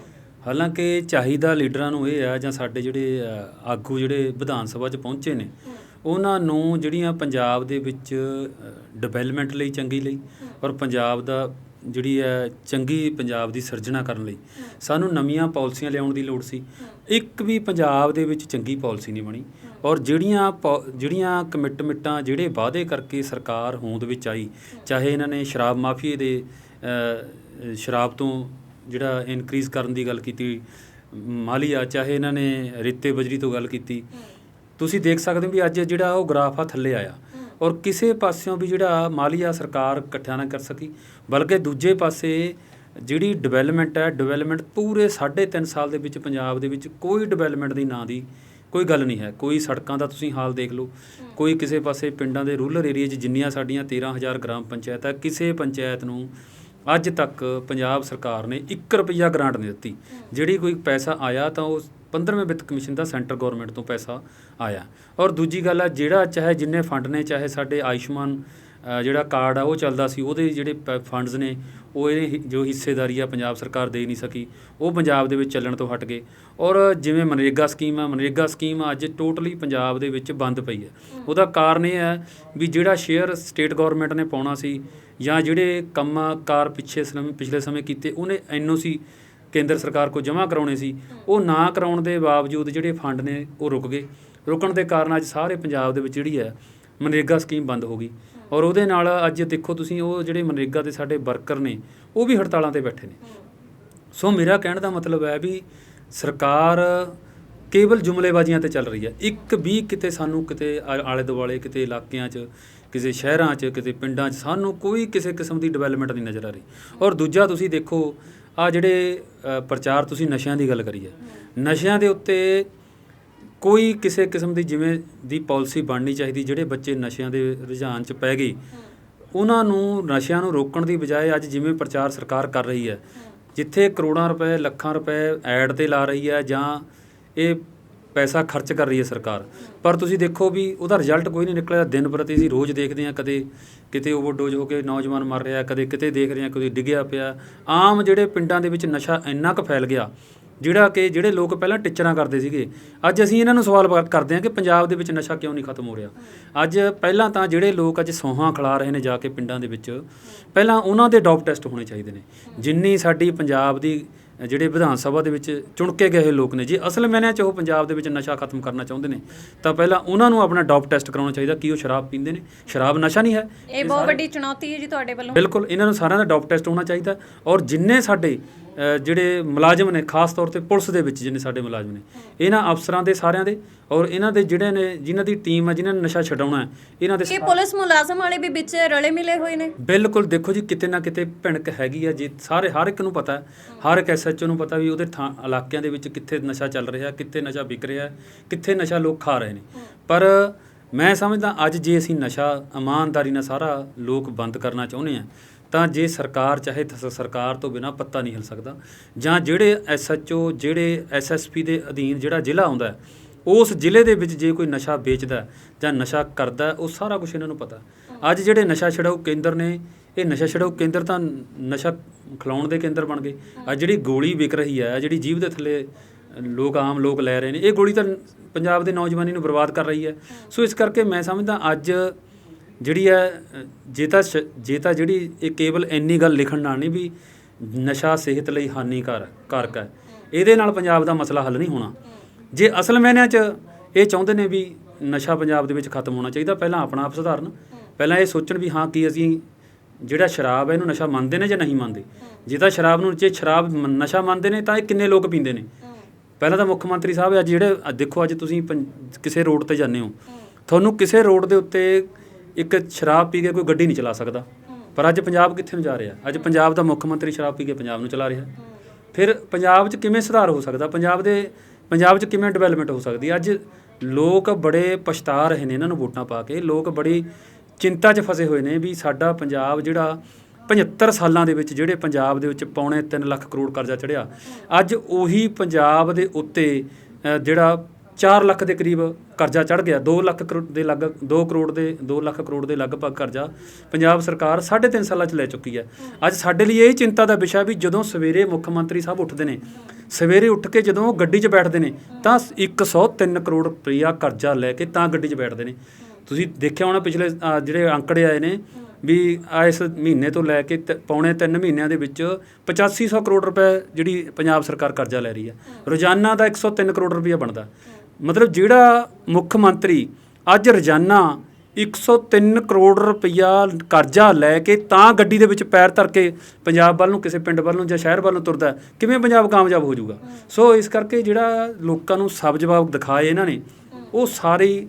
ਹਾਲਾਂਕਿ ਚਾਹੀਦਾ ਲੀਡਰਾਂ ਨੂੰ ਇਹ ਆ ਜਾਂ ਸਾਡੇ ਜਿਹੜੇ ਆਗੂ ਜਿਹੜੇ ਵਿਧਾਨ ਸਭਾ 'ਚ ਪਹੁੰਚੇ ਨੇ ਉਹਨਾਂ ਨੂੰ ਜਿਹੜੀਆਂ ਪੰਜਾਬ ਦੇ ਵਿੱਚ ਡਿਵੈਲਪਮੈਂਟ ਲਈ ਚੰਗੀ ਲਈ ਔਰ ਪੰਜਾਬ ਦਾ ਜਿਹੜੀ ਹੈ ਚੰਗੀ ਪੰਜਾਬ ਦੀ ਸਿਰਜਣਾ ਕਰਨ ਲਈ ਸਾਨੂੰ ਨਵੀਆਂ ਪਾਲਿਸੀਆਂ ਲਿਆਉਣ ਦੀ ਲੋੜ ਸੀ। ਇੱਕ ਵੀ ਪੰਜਾਬ ਦੇ ਵਿੱਚ ਚੰਗੀ ਪਾਲਿਸੀ ਨਹੀਂ ਬਣੀ। ਔਰ ਜਿਹੜੀਆਂ ਪੋ- ਜਿਹੜੀਆਂ ਕਮਿਟਮੈਂਟਾਂ ਜਿਹੜੇ ਵਾਅਦੇ ਕਰਕੇ ਸਰਕਾਰ ਹੋਂਦ ਵਿੱਚ ਆਈ, ਚਾਹੇ ਇਹਨਾਂ ਨੇ ਸ਼ਰਾਬ ਮਾਫੀਏ ਦੇ ਸ਼ਰਾਬ ਤੋਂ ਜਿਹੜਾ ਇਨਕਰੀਜ਼ ਕਰਨ ਦੀ ਗੱਲ ਕੀਤੀ, ਮਾਲੀਆ, ਚਾਹੇ ਇਹਨਾਂ ਨੇ ਰੇਤੇ ਬਜਰੀ ਤੋਂ ਗੱਲ ਕੀਤੀ, ਤੁਸੀਂ ਦੇਖ ਸਕਦੇ ਹੋ ਵੀ ਅੱਜ ਜਿਹੜਾ ਉਹ ਗ੍ਰਾਫ ਆ ਥੱਲੇ ਆਇਆ। ਔਰ ਕਿਸੇ ਪਾਸਿਓਂ ਵੀ ਜਿਹੜਾ ਮਾਲੀਆ ਸਰਕਾਰ ਇਕੱਠਿਆ ਨਾ ਕਰ ਸਕੀ, ਬਲਕਿ ਦੂਜੇ ਪਾਸੇ ਜਿਹੜੀ ਡਿਵੈਲਪਮੈਂਟ ਹੈ ਡਿਵੈਲਪਮੈਂਟ ਪੂਰੇ 3.5 ਸਾਲ ਦੇ ਵਿੱਚ ਪੰਜਾਬ ਦੇ ਵਿੱਚ ਕੋਈ ਡਿਵੈਲਪਮੈਂਟ ਦੀ ਨਾਂ ਦੀ ਕੋਈ ਗੱਲ ਨਹੀਂ ਹੈ, ਕੋਈ ਸੜਕਾਂ ਦਾ ਤੁਸੀਂ ਹਾਲ ਦੇਖ ਲਓ। ਕੋਈ ਕਿਸੇ ਪਾਸੇ ਪਿੰਡਾਂ ਦੇ ਰੂਰਲ ਏਰੀਆ 'ਚ ਜਿੰਨੀਆਂ ਸਾਡੀਆਂ 13000 ਗ੍ਰਾਮ ਪੰਚਾਇਤ ਹੈ ਕਿਸੇ ਪੰਚਾਇਤ ਨੂੰ ਅੱਜ ਤੱਕ ਪੰਜਾਬ ਸਰਕਾਰ ਨੇ 1 ਰੁਪਿਆ ਗ੍ਰਾਂਟ ਨਹੀਂ ਦਿੱਤੀ। ਜਿਹੜੀ ਕੋਈ ਪੈਸਾ ਆਇਆ ਤਾਂ ਉਹ 15ਵੇਂ ਵਿੱਤ ਕਮਿਸ਼ਨ ਦਾ ਸੈਂਟਰ ਗਵਰਨਮੈਂਟ ਤੋਂ ਪੈਸਾ ਆਇਆ। ਔਰ ਦੂਜੀ ਗੱਲ ਆ, ਜਿਹੜਾ ਚਾਹੇ ਜਿੰਨੇ ਫੰਡ ਨੇ, ਚਾਹੇ ਸਾਡੇ ਆਯੁਸ਼ਮਾਨ ਜਿਹੜਾ ਕਾਰਡ ਆ, ਉਹ ਚੱਲਦਾ ਸੀ, ਉਹਦੇ ਜਿਹੜੇ ਫੰਡਸ ਨੇ ਉਹ ਇਹ ਜੋ ਹਿੱਸੇਦਾਰੀ ਆ ਪੰਜਾਬ ਸਰਕਾਰ ਦੇ ਨਹੀਂ ਸਕੀ, ਉਹ ਪੰਜਾਬ ਦੇ ਵਿੱਚ ਚੱਲਣ ਤੋਂ ਹਟ ਗਏ। ਔਰ ਜਿਵੇਂ ਮਨਰੇਗਾ ਸਕੀਮ ਆ, ਮਨਰੇਗਾ ਸਕੀਮ ਅੱਜ ਟੋਟਲੀ ਪੰਜਾਬ ਦੇ ਵਿੱਚ ਬੰਦ ਪਈ ਹੈ। ਉਹਦਾ ਕਾਰਨ ਇਹ ਹੈ ਵੀ ਜਿਹੜਾ ਸ਼ੇਅਰ ਸਟੇਟ ਗਵਰਨਮੈਂਟ ਨੇ ਪਾਉਣਾ ਸੀ ਜਾਂ ਜਿਹੜੇ ਕੰਮਾਂ ਕਾਰ ਪਿੱਛੇ ਸਮੇਂ, ਪਿਛਲੇ ਸਮੇਂ ਕੀਤੇ, ਉਹਨੇ ਐਨਓਸੀ ਕੇਂਦਰ ਸਰਕਾਰ ਕੋਲ ਜਮ੍ਹਾਂ ਕਰਾਉਣੇ ਸੀ। ਉਹ ਨਾ ਕਰਾਉਣ ਦੇ ਬਾਵਜੂਦ ਜਿਹੜੇ ਫੰਡ ਨੇ, ਉਹ ਰੁਕ ਗਏ। ਰੁਕਣ ਦੇ ਕਾਰਨ ਅੱਜ ਸਾਰੇ ਪੰਜਾਬ ਦੇ ਵਿੱਚ ਜਿਹੜੀ ਹੈ ਮਨਰੇਗਾ ਸਕੀਮ ਬੰਦ ਹੋ ਗਈ। ਔਰ ਉਹਦੇ ਨਾਲ ਅੱਜ ਦੇਖੋ ਤੁਸੀਂ ਉਹ ਜਿਹੜੇ ਮਨਰੇਗਾ ਦੇ ਸਾਡੇ ਵਰਕਰ ਨੇ, ਉਹ ਵੀ ਹੜਤਾਲਾਂ ਤੇ ਬੈਠੇ ਨੇ। ਸੋ ਮੇਰਾ ਕਹਿਣ ਦਾ ਮਤਲਬ ਹੈ ਵੀ ਸਰਕਾਰ ਕੇਵਲ ਜੁਮਲੇਬਾਜ਼ੀਆਂ ਤੇ ਚੱਲ ਰਹੀ ਹੈ। ਇੱਕ ਵੀ ਕਿਤੇ ਸਾਨੂੰ ਕਿਤੇ ਆ- ਆਲੇ ਦੁਆਲੇ ਕਿਤੇ ਇਲਾਕਿਆਂ 'ਚ, ਕਿਸੇ ਸ਼ਹਿਰਾਂ 'ਚ, ਕਿਤੇ ਪਿੰਡਾਂ 'ਚ ਸਾਨੂੰ ਕੋਈ ਕਿਸੇ ਕਿਸਮ ਦੀ ਡਿਵੈਲਪਮੈਂਟ ਨਹੀਂ ਨਜ਼ਰ ਆ ਰਹੀ। ਔਰ ਦੂਜਾ ਤੁਸੀਂ ਦੇਖੋ, ਆ ਜਿਹੜੇ ਪ੍ਰਚਾਰ ਤੁਸੀਂ ਨਸ਼ਿਆਂ ਦੀ ਗੱਲ ਕਰੀ ਹੈ। ਨਸ਼ਿਆਂ ਦੇ ਉੱਤੇ ਕੋਈ ਕਿਸੇ ਕਿਸਮ ਦੀ ਜਿਵੇਂ ਦੀ ਪਾਲਿਸੀ ਬਣਨੀ ਚਾਹੀਦੀ, ਜਿਹੜੇ ਬੱਚੇ ਨਸ਼ਿਆਂ ਦੇ ਰੁਝਾਨ 'ਚ ਪੈ ਗਏ, ਉਹਨਾਂ ਨੂੰ ਨਸ਼ਿਆਂ ਨੂੰ ਰੋਕਣ ਦੀ ਬਜਾਏ ਅੱਜ ਜਿਵੇਂ ਪ੍ਰਚਾਰ ਸਰਕਾਰ ਕਰ ਰਹੀ ਹੈ, ਜਿੱਥੇ ਕਰੋੜਾਂ ਰੁਪਏ, ਲੱਖਾਂ ਰੁਪਏ ਐਡ ਤੇ ਲਾ ਰਹੀ ਹੈ ਜਾਂ ਇਹ ਪੈਸਾ ਖਰਚ ਕਰ ਰਹੀ ਹੈ ਸਰਕਾਰ। ਪਰ ਤੁਸੀਂ ਦੇਖੋ ਵੀ ਉਹਦਾ ਰਿਜ਼ਲਟ ਕੋਈ ਨਹੀਂ ਨਿਕਲਿਆ। ਦਿਨ ਪ੍ਰਤੀ ਅਸੀਂ ਰੋਜ਼ ਦੇਖਦੇ ਹਾਂ ਕਦੇ ਕਿਤੇ ਓਵਰਡੋਜ਼ ਹੋ ਕੇ ਨੌਜਵਾਨ ਮਰ ਰਿਹਾ, ਕਦੇ ਕਿਤੇ ਦੇਖ ਰਹੇ ਹਾਂ ਕੋਈ ਡਿੱਗਿਆ ਪਿਆ। ਆਮ ਜਿਹੜੇ ਪਿੰਡਾਂ ਦੇ ਵਿੱਚ ਨਸ਼ਾ ਇੰਨਾ ਕੁ ਫੈਲ ਗਿਆ ਜਿਹੜਾ ਕਿ ਜਿਹੜੇ ਲੋਕ ਪਹਿਲਾਂ ਟਿੱਚਰਾਂ ਕਰਦੇ ਸੀਗੇ ਅੱਜ ਅਸੀਂ ਇਹਨਾਂ ਨੂੰ ਸਵਾਲ ਕਰਦੇ ਹਾਂ ਕਿ ਪੰਜਾਬ ਦੇ ਵਿੱਚ ਨਸ਼ਾ ਕਿਉਂ ਨਹੀਂ ਖਤਮ ਹੋ ਰਿਹਾ? ਅੱਜ ਪਹਿਲਾਂ ਤਾਂ ਜਿਹੜੇ ਲੋਕ ਅੱਜ ਸੌਹਾਂ ਖਿਲਾ ਰਹੇ ਨੇ ਜਾ ਕੇ ਪਿੰਡਾਂ ਦੇ ਵਿੱਚ ਪਹਿਲਾਂ ਉਹਨਾਂ ਦੇ ਡੋਪ ਟੈਸਟ ਹੋਣੇ ਚਾਹੀਦੇ ਨੇ। ਜਿੰਨੀ ਸਾਡੀ ਪੰਜਾਬ ਦੀ ਜਿਹੜੇ ਵਿਧਾਨ ਸਭਾ ਦੇ ਵਿੱਚ ਚੁਣ ਕੇ ਗਏ ਲੋਕ ਨੇ ਜੇ ਅਸਲ ਮੈਨੇ ਚ ਉਹ ਪੰਜਾਬ ਦੇ ਵਿੱਚ ਨਸ਼ਾ ਖਤਮ ਕਰਨਾ ਚਾਹੁੰਦੇ ਨੇ ਤਾਂ ਪਹਿਲਾਂ ਉਹਨਾਂ ਨੂੰ ਆਪਣਾ ਡੋਪ ਟੈਸਟ ਕਰਾਉਣਾ ਚਾਹੀਦਾ ਕੀ ਉਹ ਸ਼ਰਾਬ ਪੀਂਦੇ ਨੇ। ਸ਼ਰਾਬ ਨਸ਼ਾ ਨਹੀਂ ਹੈ। ਇਹ ਬਹੁਤ ਵੱਡੀ ਚੁਣੌਤੀ ਹੈ ਜੀ ਤੁਹਾਡੇ ਵੱਲੋਂ। ਬਿਲਕੁਲ ਇਹਨਾਂ ਨੂੰ ਸਾਰਿਆਂ ਦਾ ਡੋਪ ਟੈਸਟ ਹੋਣਾ ਚਾਹੀਦਾ ਔਰ ਜਿੰਨੇ ਸਾਡੇ ਜਿਹੜੇ ਮੁਲਾਜ਼ਮ ਨੇ ਖਾਸ ਤੌਰ ਤੇ ਪੁਲਿਸ ਦੇ ਵਿੱਚ ਜਿੰਨੇ ਸਾਡੇ ਮੁਲਾਜ਼ਮ ਨੇ ਇਹਨਾਂ ਅਫਸਰਾਂ ਦੇ ਸਾਰਿਆਂ ਦੇ ਔਰ ਇਹਨਾਂ ਦੇ ਜਿਹੜੇ ਨੇ ਜਿਨ੍ਹਾਂ ਦੀ ਟੀਮ ਹੈ ਜਿਨ੍ਹਾਂ ਨੇ ਨਸ਼ਾ ਛਡਾਉਣਾ ਹੈ ਇਹਨਾਂ ਦੇ ਇਹ ਪੁਲਿਸ ਮੁਲਾਜ਼ਮ ਵਾਲੇ ਵੀ ਵਿੱਚ ਰਲੇ ਮਿਲੇ ਹੋਏ ਨੇ? ਬਿਲਕੁਲ ਦੇਖੋ ਜੀ ਕਿਤੇ ਨਾ ਕਿਤੇ ਭਿਣਕ ਹੈਗੀ ਆ ਜੀ ਸਾਰੇ ਹਰ ਇੱਕ ਨੂੰ ਪਤਾ ਹੈ ਹਰ ਇੱਕ ਐਸਐਚਓ ਨੂੰ ਪਤਾ ਵੀ ਉਹਦੇ ਥਾਂ ਇਲਾਕਿਆਂ ਦੇ ਵਿੱਚ ਕਿੱਥੇ ਨਸ਼ਾ ਚੱਲ ਰਿਹਾ ਕਿੱਥੇ ਨਸ਼ਾ ਵਿਕ ਰਿਹਾ ਕਿੱਥੇ ਨਸ਼ਾ ਲੋਕ ਖਾ ਰਹੇ ਨੇ। ਪਰ ਮੈਂ ਸਮਝਦਾ ਅੱਜ ਜੇ ਅਸੀਂ ਨਸ਼ਾ ਇਮਾਨਦਾਰੀ ਨਾਲ ਸਾਰਾ ਲੋਕ ਬੰਦ ਕਰਨਾ ਚਾਹੁੰਦੇ ਆ ਤਾਂ ਜੇ ਸਰਕਾਰ ਚਾਹੇ ਸਰਕਾਰ ਤੋਂ ਬਿਨਾ ਪੱਤਾ ਨਹੀਂ ਹਿਲ ਸਕਦਾ। ਜਾਂ ਜਿਹੜੇ ਐਸਐਚਓ ਜਿਹੜੇ ਐਸਐਸਪੀ ਦੇ ਅਧੀਨ ਜਿਹੜਾ ਜ਼ਿਲ੍ਹਾ ਆਉਂਦਾ ਉਸ ਜ਼ਿਲ੍ਹੇ ਦੇ ਵਿੱਚ ਜੇ ਕੋਈ ਨਸ਼ਾ ਵੇਚਦਾ ਜਾਂ ਨਸ਼ਾ ਕਰਦਾ ਉਹ ਸਾਰਾ ਕੁਝ ਇਹਨਾਂ ਨੂੰ ਪਤਾ। ਅੱਜ ਜਿਹੜੇ ਨਸ਼ਾ ਛਡਾਊ ਕੇਂਦਰ ਨੇ, ਇਹ ਨਸ਼ਾ ਛਡਾਊ ਕੇਂਦਰ ਤਾਂ ਨਸ਼ਾ ਖਿਲਾਉਣ ਦੇ ਕੇਂਦਰ ਬਣ ਗਏ। ਆ ਜਿਹੜੀ ਗੋਲੀ ਵਿਕ ਰਹੀ ਹੈ ਜਿਹੜੀ ਜੀਭ ਦੇ ਥੱਲੇ ਲੋਕ, ਆਮ ਲੋਕ ਲੈ ਰਹੇ ਨੇ, ਇਹ ਗੋਲੀ ਤਾਂ ਪੰਜਾਬ ਦੇ ਨੌਜਵਾਨੀ ਨੂੰ ਬਰਬਾਦ ਕਰ ਰਹੀ ਹੈ। ਸੋ ਇਸ ਕਰਕੇ ਮੈਂ ਸਮਝਦਾ ਅੱਜ ਜਿਹੜੀ ਹੈ, ਜੇ ਤਾਂ ਸ਼- ਜੇ ਤਾਂ ਜਿਹੜੀ ਇਹ ਕੇਵਲ ਇੰਨੀ ਗੱਲ ਲਿਖਣ ਨਾਲ ਨਹੀਂ ਵੀ ਨਸ਼ਾ ਸਿਹਤ ਲਈ ਹਾਨੀਕਾਰ, ਕਾਰਕ ਹੈ, ਇਹਦੇ ਨਾਲ ਪੰਜਾਬ ਦਾ ਮਸਲਾ ਹੱਲ ਨਹੀਂ ਹੋਣਾ। ਜੇ ਅਸਲ ਮੈਨਿਆਂ 'ਚ ਇਹ ਚਾਹੁੰਦੇ ਨੇ ਵੀ ਨਸ਼ਾ ਪੰਜਾਬ ਦੇ ਵਿੱਚ ਖਤਮ ਹੋਣਾ ਚਾਹੀਦਾ, ਪਹਿਲਾਂ ਆਪਣਾ ਆਪ ਸੁਧਾਰਨ। ਪਹਿਲਾਂ ਇਹ ਸੋਚਣ ਵੀ ਹਾਂ ਕੀ ਅਸੀਂ ਜਿਹੜਾ ਸ਼ਰਾਬ ਹੈ, ਇਹਨੂੰ ਨਸ਼ਾ ਮੰਨਦੇ ਨੇ ਜਾਂ ਨਹੀਂ ਮੰਨਦੇ? ਜੇ ਤਾਂ ਸ਼ਰਾਬ ਨੂੰ, ਜੇ ਸ਼ਰਾਬ ਨਸ਼ਾ ਮੰਨਦੇ ਨੇ ਤਾਂ ਇਹ ਕਿੰਨੇ ਲੋਕ ਪੀਂਦੇ ਨੇ? ਪਹਿਲਾਂ ਤਾਂ ਮੁੱਖ ਮੰਤਰੀ ਸਾਹਿਬ, ਅੱਜ ਜਿਹੜੇ ਦੇਖੋ, ਅੱਜ ਤੁਸੀਂ ਪੰ- ਕਿਸੇ ਰੋਡ ਤੇ ਜਾਂਦੇ ਹੋ। ਤੁਹਾਨੂੰ ਕਿਸੇ ਰੋਡ ਦੇ ਉੱਤੇ ਇੱਕ ਸ਼ਰਾਬ ਪੀ ਕੇ ਕੋਈ ਗੱਡੀ ਨਹੀਂ ਚਲਾ ਸਕਦਾ। ਪਰ ਅੱਜ ਪੰਜਾਬ ਕਿੱਥੇ ਨੂੰ ਜਾ ਰਿਹਾ? ਅੱਜ ਪੰਜਾਬ ਦਾ ਮੁੱਖ ਮੰਤਰੀ ਸ਼ਰਾਬ ਪੀ ਕੇ ਪੰਜਾਬ ਨੂੰ ਚਲਾ ਰਿਹਾ। ਫਿਰ ਪੰਜਾਬ 'ਚ ਕਿਵੇਂ ਸੁਧਾਰ ਹੋ ਸਕਦਾ? ਪੰਜਾਬ ਦੇ ਪੰਜਾਬ 'ਚ ਕਿਵੇਂ ਡਿਵੈਲਪਮੈਂਟ ਹੋ ਸਕਦੀ ਅੱਜ ਲੋਕ ਬੜੇ ਪਛਤਾ ਰਹੇ ਨੇ ਇਹਨਾਂ ਨੂੰ ਵੋਟਾਂ ਪਾ ਕੇ। ਲੋਕ ਬੜੀ ਚਿੰਤਾ 'ਚ ਫਸੇ ਹੋਏ ਨੇ ਵੀ ਸਾਡਾ ਪੰਜਾਬ ਜਿਹੜਾ 75 ਸਾਲਾਂ ਦੇ ਵਿੱਚ ਜਿਹੜੇ ਪੰਜਾਬ ਦੇ ਵਿੱਚ ਪੌਣੇ 3 ਲੱਖ ਕਰੋੜ ਕਰਜ਼ਾ ਚੜਿਆ ਅੱਜ ਉਹੀ ਪੰਜਾਬ ਦੇ ਉੱਤੇ ਜਿਹੜਾ 4 ਲੱਖ ਦੇ ਕਰੀਬ ਕਰਜ਼ਾ ਚੜ ਗਿਆ। 2 ਲੱਖ ਕਰੋੜ ਦੇ ਲੱਗ 2 ਕਰੋੜ ਦੇ 2 ਲੱਖ ਕਰੋੜ ਦੇ ਲਗਭਗ ਕਰਜ਼ਾ ਪੰਜਾਬ ਸਰਕਾਰ 3.5 ਸਾਲਾਂ 'ਚ ਲੈ ਚੁੱਕੀ ਹੈ। ਅੱਜ ਸਾਡੇ ਲਈ ਇਹ ਚਿੰਤਾ ਦਾ ਵਿਸ਼ਾ ਵੀ ਜਦੋਂ ਸਵੇਰੇ ਮੁੱਖ ਮੰਤਰੀ ਸਾਹਿਬ ਉੱਠਦੇ ਨੇ, ਸਵੇਰੇ ਉੱਠ ਕੇ ਜਦੋਂ ਗੱਡੀ 'ਚ ਬੈਠਦੇ ਨੇ, ਤਾਂ 103 ਕਰੋੜ ਰੁਪਈਆ ਕਰਜ਼ਾ ਲੈ ਕੇ ਤਾਂ ਗੱਡੀ 'ਚ ਬੈਠਦੇ ਨੇ। ਤੁਸੀਂ ਦੇਖਿਆ ਹੋਣਾ ਪਿਛਲੇ ਜਿਹੜੇ ਅੰਕੜੇ ਆਏ ਨੇ ਵੀ ਇਸ ਮਹੀਨੇ ਤੋਂ ਲੈ ਕੇ ਤ- ਪੌਣੇ 3 ਮਹੀਨਿਆਂ ਦੇ ਵਿੱਚ 8500 ਕਰੋੜ ਰੁਪਏ ਜਿਹੜੀ ਪੰਜਾਬ ਸਰਕਾਰ ਕਰਜ਼ਾ ਲੈ ਰਹੀ ਹੈ। ਰੋਜ਼ਾਨਾ ਦਾ 103 ਕਰੋੜ ਰੁਪਈਆ ਬਣਦਾ। ਮਤਲਬ ਜਿਹੜਾ ਮੁੱਖ ਮੰਤਰੀ ਅੱਜ ਰੋਜ਼ਾਨਾ 103 ਕਰੋੜ ਰੁਪਈਆ ਕਰਜ਼ਾ ਲੈ ਕੇ ਤਾਂ ਗੱਡੀ ਦੇ ਵਿੱਚ ਪੈਰ ਧਰ ਕੇ ਪੰਜਾਬ ਵੱਲ ਨੂੰ, ਕਿਸੇ ਪਿੰਡ ਵੱਲ ਨੂੰ ਜਾਂ ਸ਼ਹਿਰ ਵੱਲ ਨੂੰ ਤੁਰਦਾ ਕਿਵੇਂ ਪੰਜਾਬ ਕਾਮਯਾਬ ਹੋ ਜਾਊਗਾ? ਸੋ ਇਸ ਕਰਕੇ ਜਿਹੜਾ ਲੋਕਾਂ ਨੂੰ ਸਭ ਜਵਾਬ ਦਿਖਾਏ ਇਹਨਾਂ ਨੇ, ਉਹ ਸਾਰੇ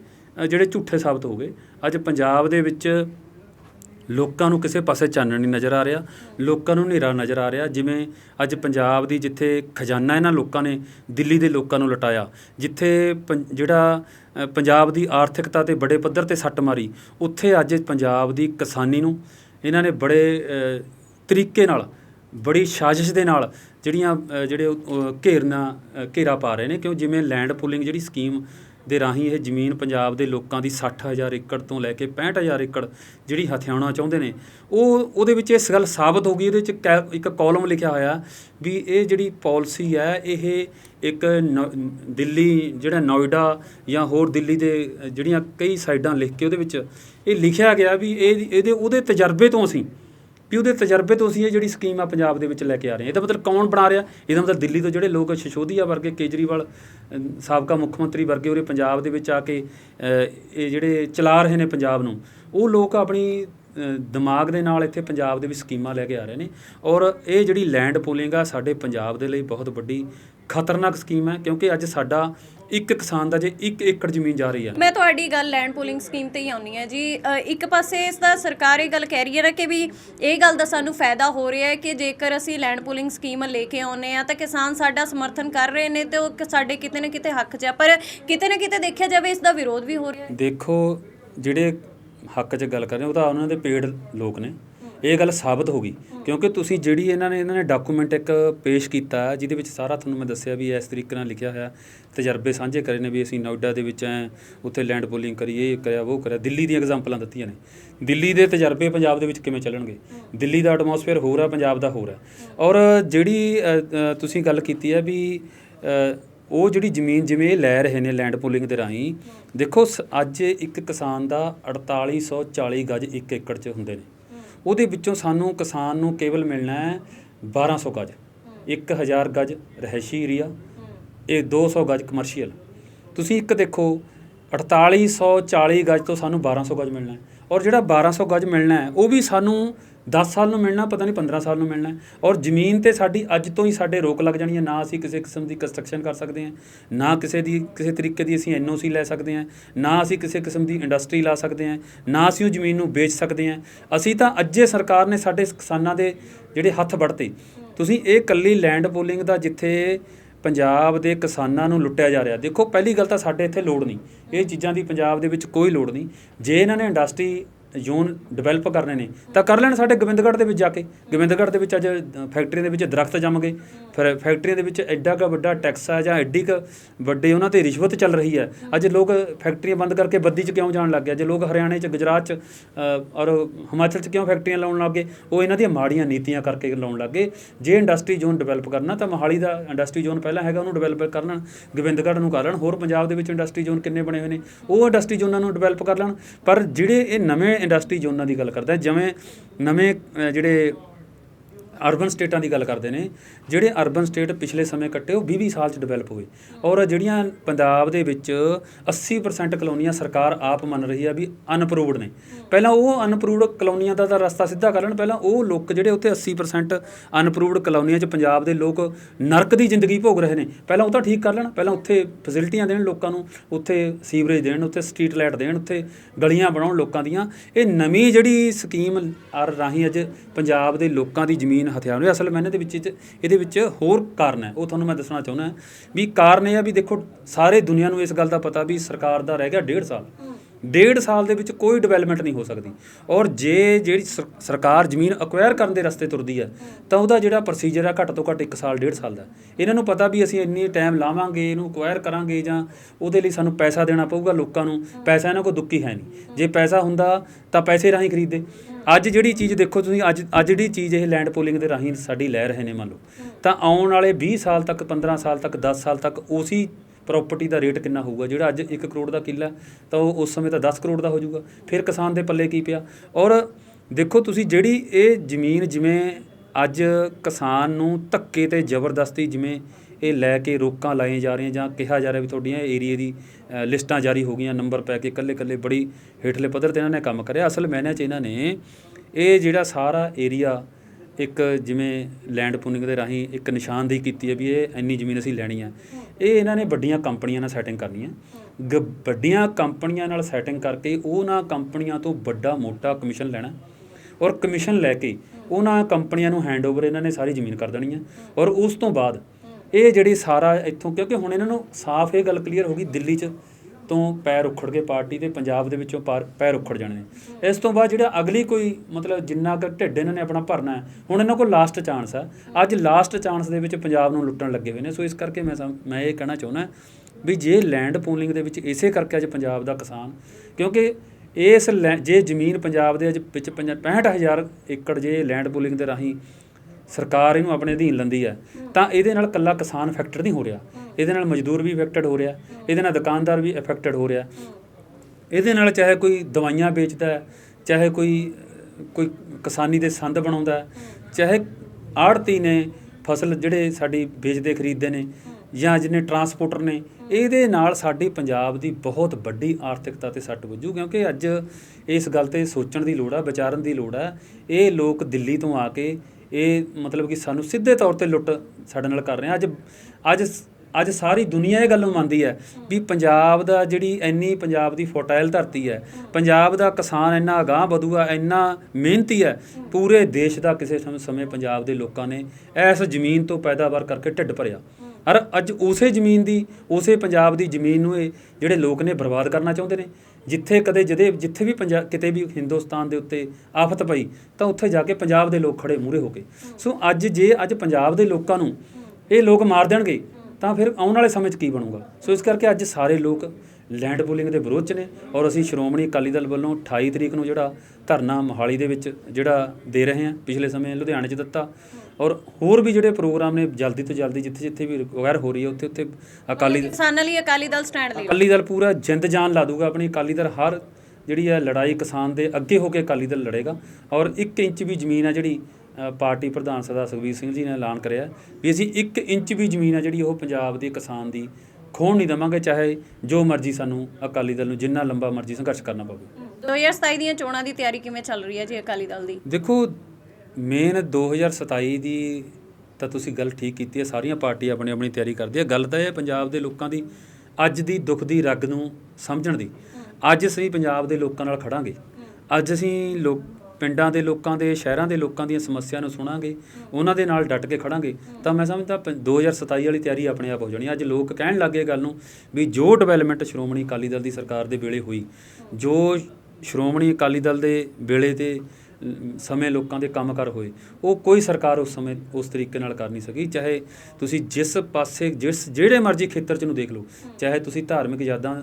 ਜਿਹੜੇ ਝੂਠੇ ਸਾਬਤ ਹੋ ਗਏ। ਅੱਜ ਪੰਜਾਬ ਦੇ ਵਿੱਚ ਲੋਕਾਂ ਨੂੰ ਕਿਸੇ ਪਾਸੇ ਚਾਨਣ ਨਹੀਂ ਨਜ਼ਰ ਆ ਰਿਹਾ, ਲੋਕਾਂ ਨੂੰ ਹਨੇਰਾ ਨਜ਼ਰ ਆ ਰਿਹਾ। ਜਿਵੇਂ ਅੱਜ ਪੰਜਾਬ ਦੀ ਜਿੱਥੇ ਖਜ਼ਾਨਾ ਇਹਨਾਂ ਲੋਕਾਂ ਨੇ ਦਿੱਲੀ ਦੇ ਲੋਕਾਂ ਨੂੰ ਲਟਾਇਆ, ਜਿੱਥੇ ਪੰ- ਜਿਹੜਾ ਪੰਜਾਬ ਦੀ ਆਰਥਿਕਤਾ ਤੇ ਬੜੇ ਪੱਧਰ ਤੇ ਸੱਟ ਮਾਰੀ, ਉੱਥੇ ਅੱਜ ਪੰਜਾਬ ਦੀ ਕਿਸਾਨੀ ਨੂੰ ਇਹਨਾਂ ਨੇ ਬੜੇ ਤਰੀਕੇ ਨਾਲ, ਬੜੀ ਸਾਜ਼ਿਸ਼ ਦੇ ਨਾਲ ਜਿਹੜੀਆਂ ਜਿਹੜੇ ਘੇਰਨਾ ਘੇਰਾ ਪਾ ਰਹੇ ਨੇ। ਕਿਉਂ? ਜਿਵੇਂ ਲੈਂਡ ਪੂਲਿੰਗ ਜਿਹੜੀ ਸਕੀਮ ਦੇ ਰਾਹੀਂ ਇਹ ਜ਼ਮੀਨ ਪੰਜਾਬ ਦੇ ਲੋਕਾਂ ਦੀ 60000 ਏਕੜ ਤੋਂ ਲੈ ਕੇ 65000 ਏਕੜ ਜਿਹੜੀ ਹਥਿਆਉਣਾ ਚਾਹੁੰਦੇ ਨੇ, ਉਹ ਉਹਦੇ ਵਿੱਚ ਇਸ ਗੱਲ ਸਾਬਤ ਹੋ ਗਈ ਇਹਦੇ ਵਿੱਚ ਕੈ- ਇੱਕ ਕਾਲਮ ਲਿਖਿਆ ਹੋਇਆ ਵੀ ਇਹ ਜਿਹੜੀ ਪਾਲਿਸੀ ਹੈ, ਇਹ ਇੱਕ ਨੌ- ਦਿੱਲੀ ਜਿਹੜਾ ਨੋਇਡਾ ਜਾਂ ਹੋਰ ਦਿੱਲੀ ਦੇ ਜਿਹੜੀਆਂ ਕਈ ਸਾਈਡਾਂ ਲਿਖ ਕੇ ਉਹਦੇ ਵਿੱਚ ਇਹ ਲਿਖਿਆ ਗਿਆ ਵੀ ਇਹ, ਇਹਦੇ, ਉਹਦੇ ਤਜਰਬੇ ਤੋਂ ਅਸੀਂ ਵੀ ਉਹਦੇ ਤਜਰਬੇ ਤੋਂ ਅਸੀਂ ਇਹ ਜਿਹੜੀ ਸਕੀਮ ਆ ਪੰਜਾਬ ਦੇ ਵਿੱਚ ਲੈ ਕੇ ਆ ਰਹੇ ਹਾਂ। ਇਹਦਾ ਮਤਲਬ ਕੌਣ ਬਣਾ ਰਿਹਾ? ਇਹਦਾ ਮਤਲਬ ਦਿੱਲੀ ਤੋਂ ਜਿਹੜੇ ਲੋਕ ਸ਼ਸ਼ੋਦੀਆ ਵਰਗੇ ਕੇਜਰੀਵਾਲ ਸਾਬਕਾ ਮੁੱਖ ਮੰਤਰੀ ਵਰਗੇ ਉਰੇ ਪੰਜਾਬ ਦੇ ਵਿੱਚ ਆ ਕੇ ਇਹ ਜਿਹੜੇ ਚਲਾ ਰਹੇ ਨੇ ਪੰਜਾਬ ਨੂੰ, ਉਹ ਲੋਕ ਆਪਣੀ ਦਿਮਾਗ ਦੇ ਨਾਲ ਇੱਥੇ ਪੰਜਾਬ ਦੇ ਵਿੱਚ ਸਕੀਮਾਂ ਲੈ ਕੇ ਆ ਰਹੇ ਨੇ। ਔਰ ਇਹ ਜਿਹੜੀ ਲੈਂਡ ਪੂਲਿੰਗ ਆ, ਸਾਡੇ ਪੰਜਾਬ ਦੇ ਲਈ ਬਹੁਤ ਵੱਡੀ ਖਤਰਨਾਕ ਸਕੀਮ ਹੈ, ਕਿਉਂਕਿ ਅੱਜ ਸਾਡਾ ਇੱਕ ਕਿਸਾਨ ਦਾ ਜੇ 1 ਏਕੜ ਜ਼ਮੀਨ ਜਾ ਰਹੀ ਹੈ ਮੈਂ ਤੁਹਾਡੀ ਗੱਲ ਲੈਂਡ ਪੂਲਿੰਗ ਸਕੀਮ ਤੇ ਹੀ ਆਉਣੀ ਹੈ ਜੀ। ਅ, ਇੱਕ ਪਾਸੇ ਇਸ ਦਾ ਸਰਕਾਰ ਇਹ ਗੱਲ ਕਹਿ ਰਹੀ ਹੈ ਨਾ ਕਿ ਵੀ ਇਹ ਗੱਲ ਦਾ ਸਾਨੂੰ ਫਾਇਦਾ ਹੋ ਰਿਹਾ ਹੈ ਕਿ ਜੇਕਰ ਅਸੀਂ ਲੈਂਡ ਪੂਲਿੰਗ ਸਕੀਮ ਲੈ ਕੇ ਆਉਨੇ ਆ ਤਾਂ ਕਿਸਾਨ ਸਾਡਾ ਸਮਰਥਨ ਕਰ ਰਹੇ ਨੇ ਤੇ ਉਹ ਕਿ ਸਾਡੇ ਕਿਤੇ ਨਾ ਕਿਤੇ ਹੱਕ 'ਚ ਆ। ਪਰ ਕਿਤੇ ਨਾ ਕਿਤੇ ਦੇਖਿਆ ਜਾਵੇ ਇਸ ਦਾ ਵਿਰੋਧ ਵੀ ਹੋ ਰਿਹਾ ਹੈ। ਦੇਖੋ ਜਿਹੜੇ ਹੱਕ 'ਚ ਗੱਲ ਕਰ ਰਹੇ ਹੋ ਉਹ ਤਾਂ ਉਹਨਾਂ ਦੇ ਪੇਡ ਲੋਕ ਨੇ। ਇਹ ਗੱਲ ਸਾਬਤ ਹੋ ਗਈ। ਕਿਉਂਕਿ ਤੁਸੀਂ ਜਿਹੜੀ ਇਹਨਾਂ ਨੇ ਇਹਨਾਂ ਨੇ ਡਾਕੂਮੈਂਟ ਇੱਕ ਪੇਸ਼ ਕੀਤਾ, ਜਿਹਦੇ ਵਿੱਚ ਸਾਰਾ ਤੁਹਾਨੂੰ ਮੈਂ ਦੱਸਿਆ ਵੀ ਇਸ ਤਰੀਕੇ ਨਾਲ ਲਿਖਿਆ ਹੋਇਆ। ਤਜਰਬੇ ਸਾਂਝੇ ਕਰੇ ਨੇ ਵੀ ਅਸੀਂ ਨੋਇਡਾ ਦੇ ਵਿੱਚ ਐ, ਉੱਥੇ ਲੈਂਡ ਪੋਲਿੰਗ ਕਰੀਏ ਇਹ ਕਰਿਆ, ਉਹ ਕਰਿਆ। ਦਿੱਲੀ ਦੀਆਂ ਐਗਜ਼ਾਮਪਲਾਂ ਦਿੱਤੀਆਂ ਨੇ। ਦਿੱਲੀ ਦੇ ਤਜਰਬੇ ਪੰਜਾਬ ਦੇ ਵਿੱਚ ਕਿਵੇਂ ਚੱਲਣਗੇ? ਦਿੱਲੀ ਦਾ ਐਟਮੋਸਫੇਅਰ ਹੋਰ ਆ, ਪੰਜਾਬ ਦਾ ਹੋਰ ਹੈ ਔਰ ਜਿਹੜੀ ਤੁਸੀਂ ਗੱਲ ਕੀਤੀ ਹੈ ਵੀ ਉਹ ਜਿਹੜੀ ਜ਼ਮੀਨ ਜਿਵੇਂ ਇਹ ਲੈ ਰਹੇ ਨੇ ਲੈਂਡ ਪੂਲਿੰਗ ਦੇ ਰਾਹੀਂ, ਦੇਖੋ ਸ- ਅੱਜ ਇੱਕ ਕਿਸਾਨ ਦਾ 4840 ਗਜ ਇੱਕ ਏਕੜ 'ਚ ਹੁੰਦੇ ਨੇ। ਉਹਦੇ ਵਿੱਚੋਂ ਸਾਨੂੰ ਕਿਸਾਨ ਨੂੰ ਕੇਵਲ ਮਿਲਣਾ ਹੈ 1200 ਗਜ। 1000 ਗਜ ਰਹਿਸ਼ੀ ਏਰੀਆ ਇਹ 200 ਗਜ ਕਮਰਸ਼ੀਅਲ ਤੁਸੀਂ ਇੱਕ ਦੇਖੋ 4840 ਗਜ ਤੋਂ ਸਾਨੂੰ 1200 ਗਜ ਮਿਲਣਾ ਹੈ। ਔਰ ਜਿਹੜਾ 1200 ਗਜ ਮਿਲਣਾ ਹੈ ਉਹ ਵੀ ਸਾਨੂੰ 10 ਸਾਲ ਨੂੰ ਮਿਲਣਾ, ਪਤਾ ਨਹੀਂ 15 ਸਾਲ ਨੂੰ ਮਿਲਣਾ ਔਰ ਜ਼ਮੀਨ ਤੇ ਸਾਡੀ ਅੱਜ ਤੋਂ ਹੀ ਸਾਡੇ ਰੋਕ ਲੱਗ ਜਾਣੀ ਹੈ। ਨਾ ਅਸੀਂ ਕਿਸੇ ਕਿਸਮ ਦੀ ਕੰਸਟਰਕਸ਼ਨ ਕਰ ਸਕਦੇ ਹਾਂ, ਨਾ ਕਿਸੇ ਦੀ, ਕਿਸੇ ਤਰੀਕੇ ਦੀ ਅਸੀਂ ਐਨਓਸੀ ਲੈ ਸਕਦੇ ਹਾਂ, ਨਾ ਅਸੀਂ ਕਿਸੇ ਕਿਸਮ ਦੀ ਇੰਡਸਟਰੀ ਲਾ ਸਕਦੇ ਹਾਂ, ਨਾ ਅਸੀਂ ਉਹ ਜ਼ਮੀਨ ਨੂੰ ਵੇਚ ਸਕਦੇ ਹਾਂ। ਅਸੀਂ ਤਾਂ ਅੱਜੇ ਸਰਕਾਰ ਨੇ ਸਾਡੇ ਕਿਸਾਨਾਂ ਦੇ ਜਿਹੜੇ ਹੱਥ ਵੜਤੇ। ਤੁਸੀਂ ਇਹ ਕੱਲੀ ਲੈਂਡ ਪੋਲਿੰਗ ਦਾ ਜਿੱਥੇ ਪੰਜਾਬ ਦੇ ਕਿਸਾਨਾਂ ਨੂੰ ਲੁੱਟਿਆ ਜਾ ਰਿਹਾ, ਦੇਖੋ ਪਹਿਲੀ ਗੱਲ ਤਾਂ ਸਾਡੇ ਇੱਥੇ ਲੋੜ ਨਹੀਂ। ਇਹ ਚੀਜ਼ਾਂ ਦੀ ਪੰਜਾਬ ਦੇ ਵਿੱਚ ਕੋਈ ਲੋੜ ਨਹੀਂ। ਜੇ ਇਹਨਾਂ ਨੇ ਇੰਡਸਟਰੀ ਜ਼ੋਨ ਡਿਵੈਲਪ ਕਰਨੇ ਨੇ, ਤਾਂ ਕਰ ਲੈਣ ਸਾਡੇ ਗੋਬਿੰਦਗੜ੍ਹ ਦੇ ਵਿੱਚ ਜਾ ਕੇ। ਗੋਬਿੰਦਗੜ੍ਹ ਦੇ ਵਿੱਚ ਅੱਜ ਫੈਕਟਰੀਆਂ ਦੇ ਵਿੱਚ ਦਰਖਤ ਜੰਮ ਗਏ। ਫਿਰ ਫੈਕਟਰੀਆਂ ਦੇ ਵਿੱਚ ਐਡਾ ਕੁ ਵੱਡਾ ਟੈਕਸ ਆ ਜਾਂ ਐਡੀ ਕੁ ਵੱਡੇ ਉਹਨਾਂ ਤੇ ਰਿਸ਼ਵਤ ਚੱਲ ਰਹੀ ਹੈ। ਅੱਜ ਲੋਕ ਫੈਕਟਰੀਆਂ ਬੰਦ ਕਰਕੇ ਬੱਦੀ 'ਚ ਕਿਉਂ ਜਾਣ ਲੱਗ ਗਿਆ ਜੇ ਲੋਕ ਹਰਿਆਣੇ 'ਚ, ਗੁਜਰਾਤ 'ਚ ਔਰ ਹਿਮਾਚਲ 'ਚ ਕਿਉਂ ਫੈਕਟਰੀਆਂ ਲਾਉਣ ਲੱਗ ਗਏ? ਉਹ ਇਹਨਾਂ ਦੀਆਂ ਮਾੜੀਆਂ ਨੀਤੀਆਂ ਕਰਕੇ ਲਾਉਣ ਲੱਗ ਗਏ। ਜੇ ਇੰਡਸਟਰੀ ਜ਼ੋਨ ਡਿਵੈਲਪ ਕਰਨਾ, ਤਾਂ ਮੋਹਾਲੀ ਦਾ ਇੰਡਸਟਰੀ ਜ਼ੋਨ ਪਹਿਲਾਂ ਹੈਗਾ, ਉਹਨੂੰ ਡਿਵੈਲਪ ਕਰ ਲੈਣ ਗੋਬਿੰਦਗੜ੍ਹ ਨੂੰ ਕਰ ਲੈਣ। ਹੋਰ ਪੰਜਾਬ ਦੇ ਵਿੱਚ ਇੰਡਸਟਰੀ ਜ਼ੋਨ ਕਿੰਨੇ ਬਣੇ ਹੋਏ ਨੇ? ਉਹ ਇੰਡਸਟਰੀ ਜ਼ੋਨਾਂ ਨੂੰ ਡਿਵੈਲਪ ਕਰ ਲੈਣ। ਪਰ ਜਿਹੜੇ ਇਹ ਨਵੇਂ ਇੰਡਸਟਰੀ ਜ਼ੋਨਾਂ ਦੀ ਗੱਲ ਕਰਦਾ ਜਿਵੇਂ ਨਵੇਂ ਜਿਹੜੇ ਅਰਬਨ ਸਟੇਟਾਂ ਦੀ ਗੱਲ ਕਰਦੇ ਨੇ, ਜਿਹੜੇ ਅਰਬਨ ਸਟੇਟ ਪਿਛਲੇ ਸਮੇਂ ਕੱਟੇ, ਉਹ 20-20 ਸਾਲ ਚ ਡਿਵੈਲਪ ਹੋਏ। ਔਰ ਜਿਹੜੀਆਂ ਪੰਜਾਬ ਦੇ ਵਿੱਚ 80% ਕਲੋਨੀਆਂ ਸਰਕਾਰ ਆਪ ਮੰਨ ਰਹੀ ਆ ਵੀ ਅਨਪਰੂਵਡ ਨੇ। ਪਹਿਲਾਂ ਉਹ ਅਨਪਰੂਵਡ ਕਲੋਨੀਆਂ ਦਾ ਤਾਂ ਰਸਤਾ ਸਿੱਧਾ ਕਰ ਲੈਣ, ਪਹਿਲਾਂ ਉਹ ਲੋਕ ਜਿਹੜੇ ਉੱਥੇ 80% ਅਨਪਰੂਵਡ ਕਲੋਨੀਆਂ 'ਚ ਪੰਜਾਬ ਦੇ ਲੋਕ ਨਰਕ ਦੀ ਜ਼ਿੰਦਗੀ ਭੋਗ ਰਹੇ ਨੇ। ਪਹਿਲਾਂ ਉਹ ਤਾਂ ਠੀਕ ਕਰ ਲੈਣ, ਪਹਿਲਾਂ ਉੱਥੇ ਫੈਸਿਲਿਟੀਆਂ ਦੇਣ ਲੋਕਾਂ ਨੂੰ, ਉੱਥੇ ਸੀਵਰੇਜ ਦੇਣ, ਉੱਥੇ ਸਟਰੀਟ ਲਾਈਟ ਦੇਣ, ਉੱਥੇ ਗਲੀਆਂ ਬਣਾਉਣ ਲੋਕਾਂ ਦੀਆਂ। ਇਹ ਨਵੀਂ ਜਿਹੜੀ ਸਕੀਮ ਆਰ ਰਾਹੀਂ ਅੱਜ ਪੰਜਾਬ ਦੇ ਲੋਕਾਂ ਦੀ ਜ਼ਮੀਨ ਹਥਿਆਰ ਹੋਈ ਅਸਲ ਮੈਨੇ ਦੇ ਵਿੱਚ ਇਹਦੇ ਵਿੱਚ ਹੋਰ ਕਾਰਨ ਹੈ। ਉਹ ਤੁਹਾਨੂੰ ਮੈਂ ਦੱਸਣਾ ਚਾਹੁੰਦਾ ਵੀ ਕਾਰਨ ਇਹ ਆ ਵੀ ਦੇਖੋ, ਸਾਰੇ ਦੁਨੀਆ ਨੂੰ ਇਸ ਗੱਲ ਦਾ ਪਤਾ ਵੀ ਸਰਕਾਰ ਦਾ ਰਹਿ ਗਿਆ ਡੇਢ ਸਾਲ। ਡੇਢ ਸਾਲ ਦੇ ਵਿੱਚ ਕੋਈ ਡਿਵੈਲਪਮੈਂਟ ਨਹੀਂ ਹੋ ਸਕਦੀ। ਔਰ ਜੇ ਜਿਹੜੀ ਸਰ- ਸਰਕਾਰ ਜ਼ਮੀਨ ਅਕਵਾਇਰ ਕਰਨ ਦੇ ਰਸਤੇ ਤੁਰਦੀ ਹੈ, ਤਾਂ ਉਹਦਾ ਜਿਹੜਾ ਪ੍ਰੋਸੀਜਰ ਆ ਘੱਟ ਤੋਂ ਘੱਟ 1 ਸਾਲ, ਡੇਢ ਸਾਲ ਦਾ। ਇਹਨਾਂ ਨੂੰ ਪਤਾ ਵੀ ਅਸੀਂ ਇੰਨੀ ਟਾਈਮ ਲਾਵਾਂਗੇ, ਇਹਨੂੰ ਅਕਵਾਇਰ ਕਰਾਂਗੇ ਜਾਂ ਉਹਦੇ ਲਈ ਸਾਨੂੰ ਪੈਸਾ ਦੇਣਾ ਪਊਗਾ ਲੋਕਾਂ ਨੂੰ। ਪੈਸਾ ਇਹਨਾਂ ਕੋਲ ਦੁੱਕੀ ਹੈ ਨਹੀਂ। ਜੇ ਪੈਸਾ ਹੁੰਦਾ ਤਾਂ ਪੈਸੇ ਰਾਹੀਂ ਖਰੀਦੇ ਅੱਜ ਜਿਹੜੀ ਚੀਜ਼ ਦੇਖੋ ਤੁਸੀਂ, ਅੱਜ ਅੱਜ ਜਿਹੜੀ ਚੀਜ਼ ਇਹ ਲੈਂਡ ਪੋਲਿੰਗ ਦੇ ਰਾਹੀਂ ਸਾਡੀ ਲੈ ਰਹੇ ਨੇ ਮੰਨ ਲਓ। ਤਾਂ ਆਉਣ ਵਾਲੇ 20 ਸਾਲ ਤੱਕ 15 ਸਾਲ ਤੱਕ 10 ਸਾਲ ਤੱਕ ਉਸੀ ਪ੍ਰਾਪਰਟੀ ਦਾ ਰੇਟ ਕਿੰਨਾ ਹੋਊਗਾ? ਜਿਹੜਾ ਅੱਜ 1 ਕਰੋੜ ਦਾ ਕਿੱਲਾ, ਤਾਂ ਉਹ ਉਸ ਸਮੇਂ ਤਾਂ 10 ਕਰੋੜ ਦਾ ਹੋ ਜਾਊਗਾ। ਫਿਰ ਕਿਸਾਨ ਦੇ ਪੱਲੇ ਕੀ ਪਿਆ? ਔਰ ਦੇਖੋ ਤੁਸੀਂ ਜਿਹੜੀ ਇਹ ਜ਼ਮੀਨ ਜਿਵੇਂ ਅੱਜ ਕਿਸਾਨ ਨੂੰ ਧੱਕੇ ਤੇ ਜ਼ਬਰਦਸਤੀ ਜਿਵੇਂ ਇਹ ਲੈ ਕੇ ਰੋਕਾਂ ਲਾਈਆਂ ਜਾ ਰਹੀਆਂ ਜਾਂ ਕਿਹਾ ਜਾ ਰਿਹਾ ਵੀ ਤੁਹਾਡੀਆਂ ਏਰੀਏ ਦੀ ਲਿਸਟਾਂ ਜਾਰੀ ਹੋ ਗਈਆਂ ਨੰਬਰ ਪੈ ਕੇ ਇਕੱਲੇ ਇਕੱਲੇ ਬੜੀ ਹੇਠਲੇ ਪੱਧਰ ਤੇ ਇਹਨਾਂ ਨੇ ਕੰਮ ਕਰਿਆ। ਅਸਲ ਮੈਨੇ ਚ ਇਹਨਾਂ ਨੇ ਇਹ ਜਿਹੜਾ ਸਾਰਾ ਏਰੀਆ ਇੱਕ ਜਿਵੇਂ ਲੈਂਡ ਪੂਲਿੰਗ ਦੇ ਰਾਹੀਂ ਇੱਕ ਨਿਸ਼ਾਨਦੇਹੀ ਕੀਤੀ ਹੈ ਵੀ ਇਹ ਇੰਨੀ ਜ਼ਮੀਨ ਅਸੀਂ ਲੈਣੀ ਹੈ। ਇਹ ਇਹਨਾਂ ਨੇ ਵੱਡੀਆਂ ਕੰਪਨੀਆਂ ਨਾਲ ਸੈਟਿੰਗ ਕਰਨੀ ਹੈ। ਵੱਡੀਆਂ ਕੰਪਨੀਆਂ ਨਾਲ ਸੈਟਿੰਗ ਕਰਕੇ ਉਹਨਾਂ ਕੰਪਨੀਆਂ ਤੋਂ ਵੱਡਾ ਮੋਟਾ ਕਮਿਸ਼ਨ ਲੈਣਾ। ਔਰ ਕਮਿਸ਼ਨ ਲੈ ਕੇ ਉਹਨਾਂ ਕੰਪਨੀਆਂ ਨੂੰ ਹੈਂਡਓਵਰ ਇਹਨਾਂ ਨੇ ਸਾਰੀ ਜ਼ਮੀਨ ਕਰ ਦੇਣੀ ਹੈ। ਔਰ ਉਸ ਤੋਂ ਬਾਅਦ ਇਹ ਜਿਹੜੀ ਸਾਰਾ ਇੱਥੋਂ ਕਿਉਂਕਿ ਹੁਣ ਇਹਨਾਂ ਨੂੰ ਸਾਫ਼ ਇਹ ਗੱਲ ਕਲੀਅਰ ਹੋ ਗਈ ਦਿੱਲੀ 'ਚ। ਤੋਂ ਪੈਰ ਉਖੜ ਗਏ ਪਾਰਟੀ ਦੇ ਪੰਜਾਬ ਦੇ ਵਿੱਚੋਂ ਪਾਰ- ਪੈਰ ਉਖੜ ਜਾਣੇ ਨੇ। ਇਸ ਤੋਂ ਬਾਅਦ ਜਿਹੜਾ ਅਗਲੀ ਕੋਈ ਮਤਲਬ ਜਿੰਨਾ ਕੁ ਢਿੱਡ ਇਹਨਾਂ ਨੇ ਆਪਣਾ ਭਰਨਾ ਹੈ, ਹੁਣ ਇਹਨਾਂ ਕੋਲ ਲਾਸਟ ਚਾਂਸ ਆ ਅੱਜ ਲਾਸਟ ਚਾਂਸ ਦੇ ਵਿੱਚ ਪੰਜਾਬ ਨੂੰ ਲੁੱਟਣ ਲੱਗੇ ਹੋਏ ਨੇ। ਸੋ ਇਸ ਕਰਕੇ ਮੈਂ ਸਮ- ਮੈਂ ਇਹ ਕਹਿਣਾ ਚਾਹੁੰਦਾ ਵੀ ਜੇ ਲੈਂਡ ਪੂਲਿੰਗ ਦੇ ਵਿੱਚ ਇਸੇ ਕਰਕੇ ਅੱਜ ਪੰਜਾਬ ਦਾ ਕਿਸਾਨ, ਕਿਉਂਕਿ ਇਸ ਲੈ- ਜੇ ਜ਼ਮੀਨ ਪੰਜਾਬ ਦੇ ਅੱਜ ਵਿੱਚ 65000 ਏਕੜ ਜੇ ਲੈਂਡ ਪੂਲਿੰਗ ਦੇ ਰਾਹੀਂ ਸਰਕਾਰ ਇਹਨੂੰ ਆਪਣੇ ਅਧੀਨ ਲੈਂਦੀ ਹੈ। ਤਾਂ ਇਹਦੇ ਨਾਲ ਕੱਲਾ ਕਿਸਾਨ ਅਫੈਕਟਡ ਨਹੀਂ ਹੋ ਰਿਹਾ। ਇਹਦੇ ਨਾਲ ਮਜ਼ਦੂਰ ਵੀ ਅਫੈਕਟਡ ਹੋ ਰਿਹਾ ਇਹਦੇ ਨਾਲ ਦੁਕਾਨਦਾਰ ਵੀ ਅਫੈਕਟਡ ਹੋ ਰਿਹਾ। ਇਹਦੇ ਨਾਲ ਚਾਹੇ ਕੋਈ ਦਵਾਈਆਂ ਵੇਚਦਾ ਚਾਹੇ ਕੋਈ ਕੋਈ ਕਿਸਾਨੀ ਦੇ ਸੰਦ ਬਣਾਉਂਦਾ ਚਾਹੇ ਆੜਤੀ ਨੇ ਫਸਲ ਜਿਹੜੇ ਸਾਡੀ ਵੇਚਦੇ ਖਰੀਦਦੇ ਨੇ ਜਾਂ ਜਿਹਨੇ ਟਰਾਂਸਪੋਰਟਰ ਨੇ ਇਹਦੇ ਨਾਲ ਸਾਡੀ ਪੰਜਾਬ ਦੀ ਬਹੁਤ ਵੱਡੀ ਆਰਥਿਕਤਾ ਤੇ ਸੱਟ ਵੱਜੂ ਕਿਉਂਕਿ ਅੱਜ ਇਸ ਗੱਲ ਤੇ ਸੋਚਣ ਦੀ ਲੋੜ ਆ ਵਿਚਾਰਨ ਦੀ ਲੋੜ ਆ। ਇਹ ਲੋਕ ਦਿੱਲੀ ਤੋਂ ਆ ਕੇ ਇਹ ਮਤਲਬ ਕਿ ਸਾਨੂੰ ਸਿੱਧੇ ਤੌਰ ਤੇ ਲੁੱਟ ਸਾਡੇ ਨਾਲ ਕਰ ਰਹੇ ਆ ਅੱਜ ਅੱਜ ਅੱਜ ਸਾਰੀ ਦੁਨੀਆ ਇਹ ਗੱਲ ਨੂੰ ਮੰਨਦੀ ਹੈ ਵੀ ਪੰਜਾਬ ਦਾ ਜਿਹੜੀ ਇੰਨੀ ਪੰਜਾਬ ਦੀ ਫਰਟਾਈਲ ਧਰਤੀ ਹੈ, ਪੰਜਾਬ ਦਾ ਕਿਸਾਨ ਇੰਨਾ ਅਗਾਹ ਵਧੂਗਾ ਇੰਨਾ ਮਿਹਨਤੀ ਹੈ, ਪੂਰੇ ਦੇਸ਼ ਦਾ ਕਿਸੇ ਸਮ- ਸਮੇਂ ਪੰਜਾਬ ਦੇ ਲੋਕਾਂ ਨੇ ਇਸ ਜ਼ਮੀਨ ਤੋਂ ਪੈਦਾਵਾਰ ਕਰਕੇ ਢਿੱਡ ਭਰਿਆ। ਅਰ ਅੱਜ ਉਸੇ ਜ਼ਮੀਨ ਦੀ, ਉਸੇ ਪੰਜਾਬ ਦੀ ਜ਼ਮੀਨ ਨੂੰ ਇਹ ਜਿਹੜੇ ਲੋਕ ਨੇ ਬਰਬਾਦ ਕਰਨਾ ਚਾਹੁੰਦੇ ਨੇ। ਜਿੱਥੇ ਕਦੇ ਜਿਹਦੇ ਜਿੱਥੇ ਵੀ ਪੰਜਾਬ ਕਿਤੇ ਵੀ ਹਿੰਦੁਸਤਾਨ ਦੇ ਉੱਤੇ ਆਫਤ ਪਈ, ਤਾਂ ਉੱਥੇ ਜਾ ਕੇ ਪੰਜਾਬ ਦੇ ਲੋਕ ਖੜੇ ਮੂਰੇ ਹੋ ਕੇ। ਸੋ ਅੱਜ ਜੇ ਅੱਜ ਪੰਜਾਬ ਦੇ ਲੋਕਾਂ ਨੂੰ ਇਹ ਲੋਕ ਮਾਰ ਦੇਣਗੇ, ਤਾਂ ਫਿਰ ਆਉਣ ਵਾਲੇ ਸਮੇਂ 'ਚ ਕੀ ਬਣੂਗਾ? ਸੋ ਇਸ ਕਰਕੇ ਅੱਜ ਸਾਰੇ ਲੋਕ ਲੈਂਡ ਪੂਲਿੰਗ ਦੇ ਵਿਰੋਧ 'ਚ ਨੇ ਔਰ ਅਸੀਂ ਸ਼੍ਰੋਮਣੀ ਅਕਾਲੀ ਦਲ ਵੱਲੋਂ 28 ਤਰੀਕ ਨੂੰ ਜਿਹੜਾ ਧਰਨਾ ਮੋਹਾਲੀ ਦੇ ਵਿੱਚ ਜਿਹੜਾ ਦੇ ਰਹੇ ਹਾਂ, ਪਿਛਲੇ ਸਮੇਂ ਲੁਧਿਆਣੇ 'ਚ ਦਿੱਤਾ। ਔਰ ਹੋਰ ਵੀ ਜਿਹੜੇ ਪ੍ਰੋਗਰਾਮ ਨੇ ਜਲਦੀ ਤੋਂ ਜਲਦੀ ਜਿੱਥੇ ਜਿੱਥੇ ਵੀ ਰਿਕਵਾਇਰ ਹੋ ਰਹੀ ਹੈ ਉੱਥੇ ਉੱਥੇ ਅਕਾਲੀ ਕਿਸਾਨਾਂ ਲਈ ਅਕਾਲੀ ਦਲ ਸਟੈਂਡ ਲਈ ਅਕਾਲੀ ਦਲ ਪੂਰਾ ਜਿੰਦ ਜਾਨ ਲਾ ਦੂਗਾ ਆਪਣੀ ਅਕਾਲੀ ਦਲ ਹਰ ਜਿਹੜੀ ਹੈ ਲੜਾਈ ਕਿਸਾਨ ਦੇ ਅੱਗੇ ਹੋ ਕੇ ਅਕਾਲੀ ਦਲ ਲੜੇਗਾ। ਔਰ 1 ਇੰਚ ਵੀ ਜ਼ਮੀਨ ਹੈ ਜਿਹੜੀ ਪਾਰਟੀ ਪ੍ਰਧਾਨ ਸਰਦਾਰ ਸੁਖਬੀਰ ਸਿੰਘ ਜੀ ਨੇ ਐਲਾਨ ਕਰਿਆ ਵੀ ਅਸੀਂ 1 ਇੰਚ ਵੀ ਜ਼ਮੀਨ ਹੈ ਜਿਹੜੀ ਉਹ ਪੰਜਾਬ ਦੇ ਕਿਸਾਨ ਦੀ ਖੋਣ ਨਹੀਂ ਦਵਾਂਗੇ ਚਾਹੇ ਜੋ ਮਰਜ਼ੀ ਸਾਨੂੰ ਅਕਾਲੀ ਦਲ ਨੂੰ ਜਿੰਨਾ ਲੰਬਾ ਮਰਜ਼ੀ ਸੰਘਰਸ਼ ਕਰਨਾ ਪਵੇ। 2027 ਦੀਆਂ ਚੋਣਾਂ ਦੀ ਤਿਆਰੀ ਕਿਵੇਂ ਚੱਲ ਰਹੀ ਹੈ ਜੀ ਅਕਾਲੀ ਦਲ ਦੀ? ਦੇਖੋ ਮੇਨ 2027 ਦੀ ਤਾਂ ਤੁਸੀਂ ਗੱਲ ਠੀਕ ਕੀਤੀ ਹੈ, ਸਾਰੀਆਂ ਪਾਰਟੀ ਆਪਣੀ ਆਪਣੀ ਤਿਆਰੀ ਕਰਦੀ ਹੈ। ਗੱਲ ਤਾਂ ਇਹ ਪੰਜਾਬ ਦੇ ਲੋਕਾਂ ਦੀ, ਅੱਜ ਦੀ ਦੁੱਖ ਦੀ ਰਗ ਨੂੰ ਸਮਝਣ ਦੀ। ਅੱਜ ਅਸੀਂ ਪੰਜਾਬ ਦੇ ਲੋਕਾਂ ਨਾਲ ਖੜਾਂਗੇ। ਅੱਜ ਅਸੀਂ ਲੋਕ, ਪਿੰਡਾਂ ਦੇ ਲੋਕਾਂ ਦੇ, ਸ਼ਹਿਰਾਂ ਦੇ ਲੋਕਾਂ ਦੀਆਂ ਸਮੱਸਿਆ ਨੂੰ ਸੁਣਾਂਗੇ। ਉਹਨਾਂ ਦੇ ਨਾਲ ਡਟ ਕੇ ਖੜਾਂਗੇ। ਤਾਂ ਮੈਂ ਸਮਝਦਾ ਪ- 2027 ਵਾਲੀ ਤਿਆਰੀ ਆਪਣੇ ਆਪ ਹੋ ਜਾਣੀ ਅੱਜ ਲੋਕ ਕਹਿਣ ਲੱਗੇ ਗੱਲ ਨੂੰ ਵੀ ਜੋ ਡਿਵੈਲਪਮੈਂਟ ਸ਼੍ਰੋਮਣੀ ਅਕਾਲੀ ਦਲ ਦੀ ਸਰਕਾਰ ਦੇ ਵੇਲੇ ਹੋਈ, ਜੋ ਸ਼੍ਰੋਮਣੀ ਅਕਾਲੀ ਦਲ ਦੇ ਵੇਲੇ ਤੇ ਸਮੇਂ ਲੋਕਾਂ ਦੇ ਕੰਮ ਕਰ ਹੋਏ, ਉਹ ਕੋਈ ਸਰਕਾਰ ਉਸ ਸਮੇਂ ਉਸ ਤਰੀਕੇ ਨਾਲ ਕਰ ਨਹੀਂ ਸਕੀ। ਚਾਹੇ ਤੁਸੀਂ ਜਿਸ ਪਾਸੇ, ਜਿਸ ਜਿਹੜੇ ਮਰਜ਼ੀ ਖੇਤਰ ਚ ਨੂੰ ਦੇਖ ਲਓ, ਚਾਹੇ ਤੁਸੀਂ ਧਾਰਮਿਕ ਯਾਦਾਂ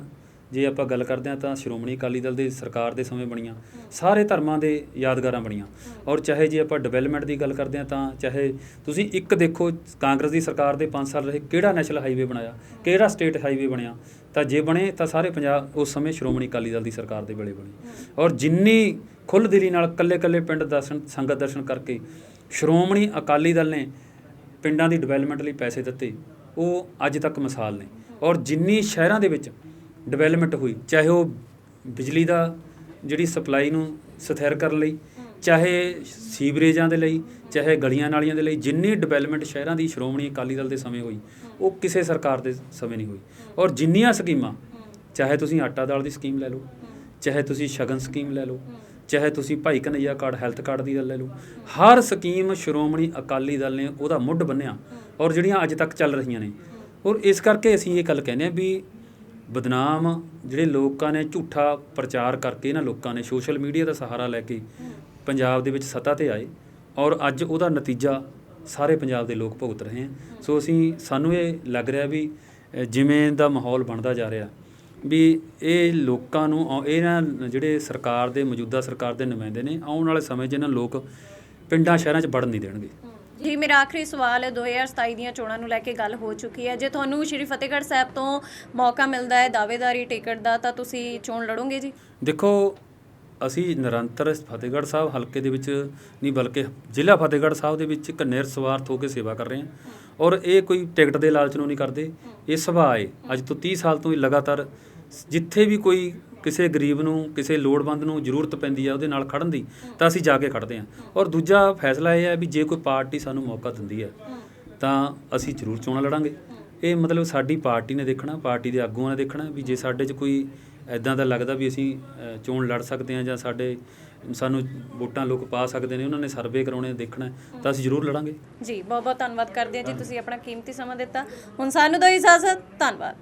ਜੇ ਆਪਾਂ ਗੱਲ ਕਰਦੇ ਹਾਂ ਤਾਂ ਸ਼੍ਰੋਮਣੀ ਅਕਾਲੀ ਦਲ ਦੇ ਸਰਕਾਰ ਦੇ ਸਮੇਂ ਬਣੀਆਂ, ਸਾਰੇ ਧਰਮਾਂ ਦੇ ਯਾਦਗਾਰਾਂ ਬਣੀਆਂ। ਔਰ ਚਾਹੇ ਜੇ ਆਪਾਂ ਡਿਵੈਲਪਮੈਂਟ ਦੀ ਗੱਲ ਕਰਦੇ ਹਾਂ ਤਾਂ ਚਾਹੇ ਤੁਸੀਂ ਇੱਕ ਦੇਖੋ, ਕਾਂਗਰਸ ਦੀ ਸਰਕਾਰ ਦੇ 5 ਸਾਲ ਰਹੇ, ਕਿਹੜਾ ਨੈਸ਼ਨਲ ਹਾਈਵੇ ਬਣਾਇਆ, ਕਿਹੜਾ ਸਟੇਟ ਹਾਈਵੇ ਬਣਿਆ, ਤਾਂ ਜੇ ਬਣੇ ਤਾਂ ਸਾਰੇ ਪੰਜਾਬ ਉਸ ਸਮੇਂ ਸ਼੍ਰੋਮਣੀ ਅਕਾਲੀ ਦਲ ਦੀ ਸਰਕਾਰ ਦੇ ਵੇਲੇ ਬਣੇ। ਔਰ ਜਿੰਨੀ ਖੁੱਲ੍ਹ ਦਿਲੀ ਨਾਲ ਕੱਲੇ-ਕੱਲੇ ਪਿੰਡ ਦਰਸ਼ਨ, ਸੰਗਤ ਦਰਸ਼ਨ ਕਰਕੇ ਸ਼੍ਰੋਮਣੀ ਅਕਾਲੀ ਦਲ ਨੇ ਪਿੰਡਾਂ ਦੀ ਡਿਵੈਲਪਮੈਂਟ ਲਈ ਪੈਸੇ ਦਿੱਤੇ, ਉਹ ਅੱਜ ਤੱਕ ਮਿਸਾਲ ਨੇ। ਔਰ ਜਿੰਨੀ ਸ਼ਹਿਰਾਂ ਦੇ ਵਿੱਚ ਡਿਵੈਲਪਮੈਂਟ ਹੋਈ। ਚਾਹੇ ਉਹ ਬਿਜਲੀ ਦਾ ਜਿਹੜੀ ਸਪਲਾਈ ਨੂੰ ਸਥਿਰ ਕਰਨ ਲਈ, ਚਾਹੇ ਸੀਵਰੇਜਾਂ ਦੇ ਲਈ, ਚਾਹੇ ਗਲੀਆਂ ਨਾਲੀਆਂ ਦੇ ਲਈ, ਜਿੰਨੀ ਡਿਵੈਲਪਮੈਂਟ ਸ਼ਹਿਰਾਂ ਦੀ ਸ਼੍ਰੋਮਣੀ ਅਕਾਲੀ ਦਲ ਦੇ ਸਮੇਂ ਹੋਈ, ਉਹ ਕਿਸੇ ਸਰਕਾਰ ਦੇ ਸਮੇਂ ਨਹੀਂ ਹੋਈ। ਔਰ ਜਿੰਨੀਆਂ ਸਕੀਮਾਂ, ਚਾਹੇ ਤੁਸੀਂ ਆਟਾ ਦਾਲ ਦੀ ਸਕੀਮ ਲੈ ਲਓ, ਚਾਹੇ ਤੁਸੀਂ ਸ਼ਗਨ ਸਕੀਮ ਲੈ ਲਓ, ਚਾਹੇ ਤੁਸੀਂ Bhai Kanhaiya card health card ਦੀ ਗੱਲ ਲੈ ਲਓ, ਹਰ ਸਕੀਮ ਸ਼੍ਰੋਮਣੀ ਅਕਾਲੀ ਦਲ ਨੇ ਉਹਦਾ ਮੁੱਢ ਬੰਨਿਆ ਔਰ ਜਿਹੜੀਆਂ ਅੱਜ ਤੱਕ ਚੱਲ ਰਹੀਆਂ ਨੇ। ਔਰ ਇਸ ਕਰਕੇ ਅਸੀਂ ਇਹ ਗੱਲ ਕਹਿੰਦੇ ਆ ਵੀ ਬਦਨਾਮ ਜਿਹੜੇ ਲੋਕਾਂ ਨੇ ਝੂਠਾ ਪ੍ਰਚਾਰ ਕਰਕੇ ਇਹਨਾਂ ਲੋਕਾਂ ਨੇ, ਸੋਸ਼ਲ ਮੀਡੀਆ ਦਾ ਸਹਾਰਾ ਲੈ ਕੇ ਪੰਜਾਬ ਦੇ ਵਿੱਚ ਸੱਤਾ ਤੇ ਆਏ ਔਰ ਅੱਜ ਉਹਦਾ ਨਤੀਜਾ ਸਾਰੇ ਪੰਜਾਬ ਦੇ ਲੋਕ ਭੁਗਤ ਰਹੇ ਹਨ। ਸੋ ਅਸੀਂ, ਸਾਨੂੰ ਇਹ ਲੱਗ ਰਿਹਾ ਵੀ ਜਿਵੇਂ ਦਾ ਮਾਹੌਲ ਬਣਦਾ ਜਾ ਰਿਹਾ ਵੀ ਇਹ ਲੋਕਾਂ ਨੂੰ ਆਉ- ਇਹਨਾਂ ਜਿਹੜੇ ਸਰਕਾਰ ਦੇ, ਮੌਜੂਦਾ ਸਰਕਾਰ ਦੇ ਨੁਮਾਇੰਦੇ ਨੇ, ਆਉਣ ਵਾਲੇ ਸਮੇਂ 'ਚ ਇਹਨਾਂ ਲੋਕ ਪਿੰਡਾਂ, ਸ਼ਹਿਰਾਂ 'ਚ ਵੜਨ ਨਹੀਂ ਦੇਣਗੇ। ਜੀ, ਮੇਰਾ ਆਖਰੀ ਸਵਾਲ ਹੈ 2027 ਦੀਆਂ ਚੋਣਾਂ ਨੂੰ ਲੈ ਕੇ ਗੱਲ ਹੋ ਚੁੱਕੀ ਹੈ। ਜੇ ਤੁਹਾਨੂੰ ਸ਼੍ਰੀ ਫਤਿਹਗੜ੍ਹ ਸਾਹਿਬ ਤੋਂ ਮੌਕਾ ਮਿਲਦਾ ਹੈ, ਦਾਅਵੇਦਾਰੀ ਟਿਕਟ ਦਾ, ਤਾਂ ਤੁਸੀਂ ਚੋਣ ਲੜੋਗੇ ਜੀ? ਦੇਖੋ, ਅਸੀਂ ਨਿਰੰਤਰ ਫਤਿਹਗੜ੍ਹ ਸਾਹਿਬ ਹਲਕੇ ਦੇ ਵਿੱਚ ਨਹੀਂ, ਬਲਕਿ ਜ਼ਿਲ੍ਹਾ ਫਤਿਹਗੜ੍ਹ ਸਾਹਿਬ ਦੇ ਵਿੱਚ ਇੱਕ ਨਿਰਸਵਾਰਥ ਹੋ ਕੇ ਸੇਵਾ ਕਰ ਰਹੇ ਹਾਂ। ਔਰ ਇਹ ਕੋਈ ਟਿਕਟ ਦੇ ਲਾਲਚ ਨੂੰ ਨਹੀਂ ਕਰਦੇ। ਇਹ ਸੁਭਾਅ ਹੈ। ਅੱਜ ਤੋਂ 30 ਸਾਲ ਤੋਂ ਹੀ ਲਗਾਤਾਰ ਜਿੱਥੇ ਵੀ ਕੋਈ ਕਿਸੇ ਗਰੀਬ ਨੂੰ, ਕਿਸੇ ਲੋੜਵੰਦ ਨੂੰ ਜ਼ਰੂਰਤ ਪੈਂਦੀ ਹੈ ਉਹਦੇ ਨਾਲ ਖੜਨ ਦੀ, ਤਾਂ ਅਸੀਂ ਜਾ ਕੇ ਖੜਦੇ ਹਾਂ। ਔਰ ਦੂਜਾ ਫੈਸਲਾ ਇਹ ਹੈ ਵੀ ਜੇ ਕੋਈ ਪਾਰਟੀ ਸਾਨੂੰ ਮੌਕਾ ਦਿੰਦੀ ਹੈ, ਤਾਂ ਅਸੀਂ ਜ਼ਰੂਰ ਚੋਣਾਂ ਲੜਾਂਗੇ। ਇਹ ਮਤਲਬ ਸਾਡੀ ਪਾਰਟੀ ਨੇ ਦੇਖਣਾ, ਪਾਰਟੀ ਦੇ ਆਗੂਆਂ ਨੇ ਦੇਖਣਾ ਵੀ ਜੇ ਸਾਡੇ 'ਚ ਕੋਈ ਐਦਾਂ ਦਾ ਲੱਗਦਾ ਵੀ ਅਸੀਂ ਚੋਣ ਲੜ ਸਕਦੇ ਹਾਂ ਜਾਂ ਸਾਡੇ, ਸਾਨੂੰ ਵੋਟਾਂ ਲੋਕ ਪਾ ਸਕਦੇ ਨੇ, ਉਹਨਾਂ ਨੇ ਸਰਵੇ ਕਰਾਉਣੇ ਦੇਖਣਾ, ਤਾਂ ਅਸੀਂ ਜ਼ਰੂਰ ਲੜਾਂਗੇ। ਜੀ ਬਹੁਤ ਬਹੁਤ ਧੰਨਵਾਦ ਕਰਦੇ ਹਾਂ ਜੀ, ਤੁਸੀਂ ਆਪਣਾ ਕੀਮਤੀ ਸਮਾਂ ਦਿੱਤਾ। ਹੁਣ ਸਾਨੂੰ ਦਿਓ ਇਜਾਜ਼ਤ, ਧੰਨਵਾਦ।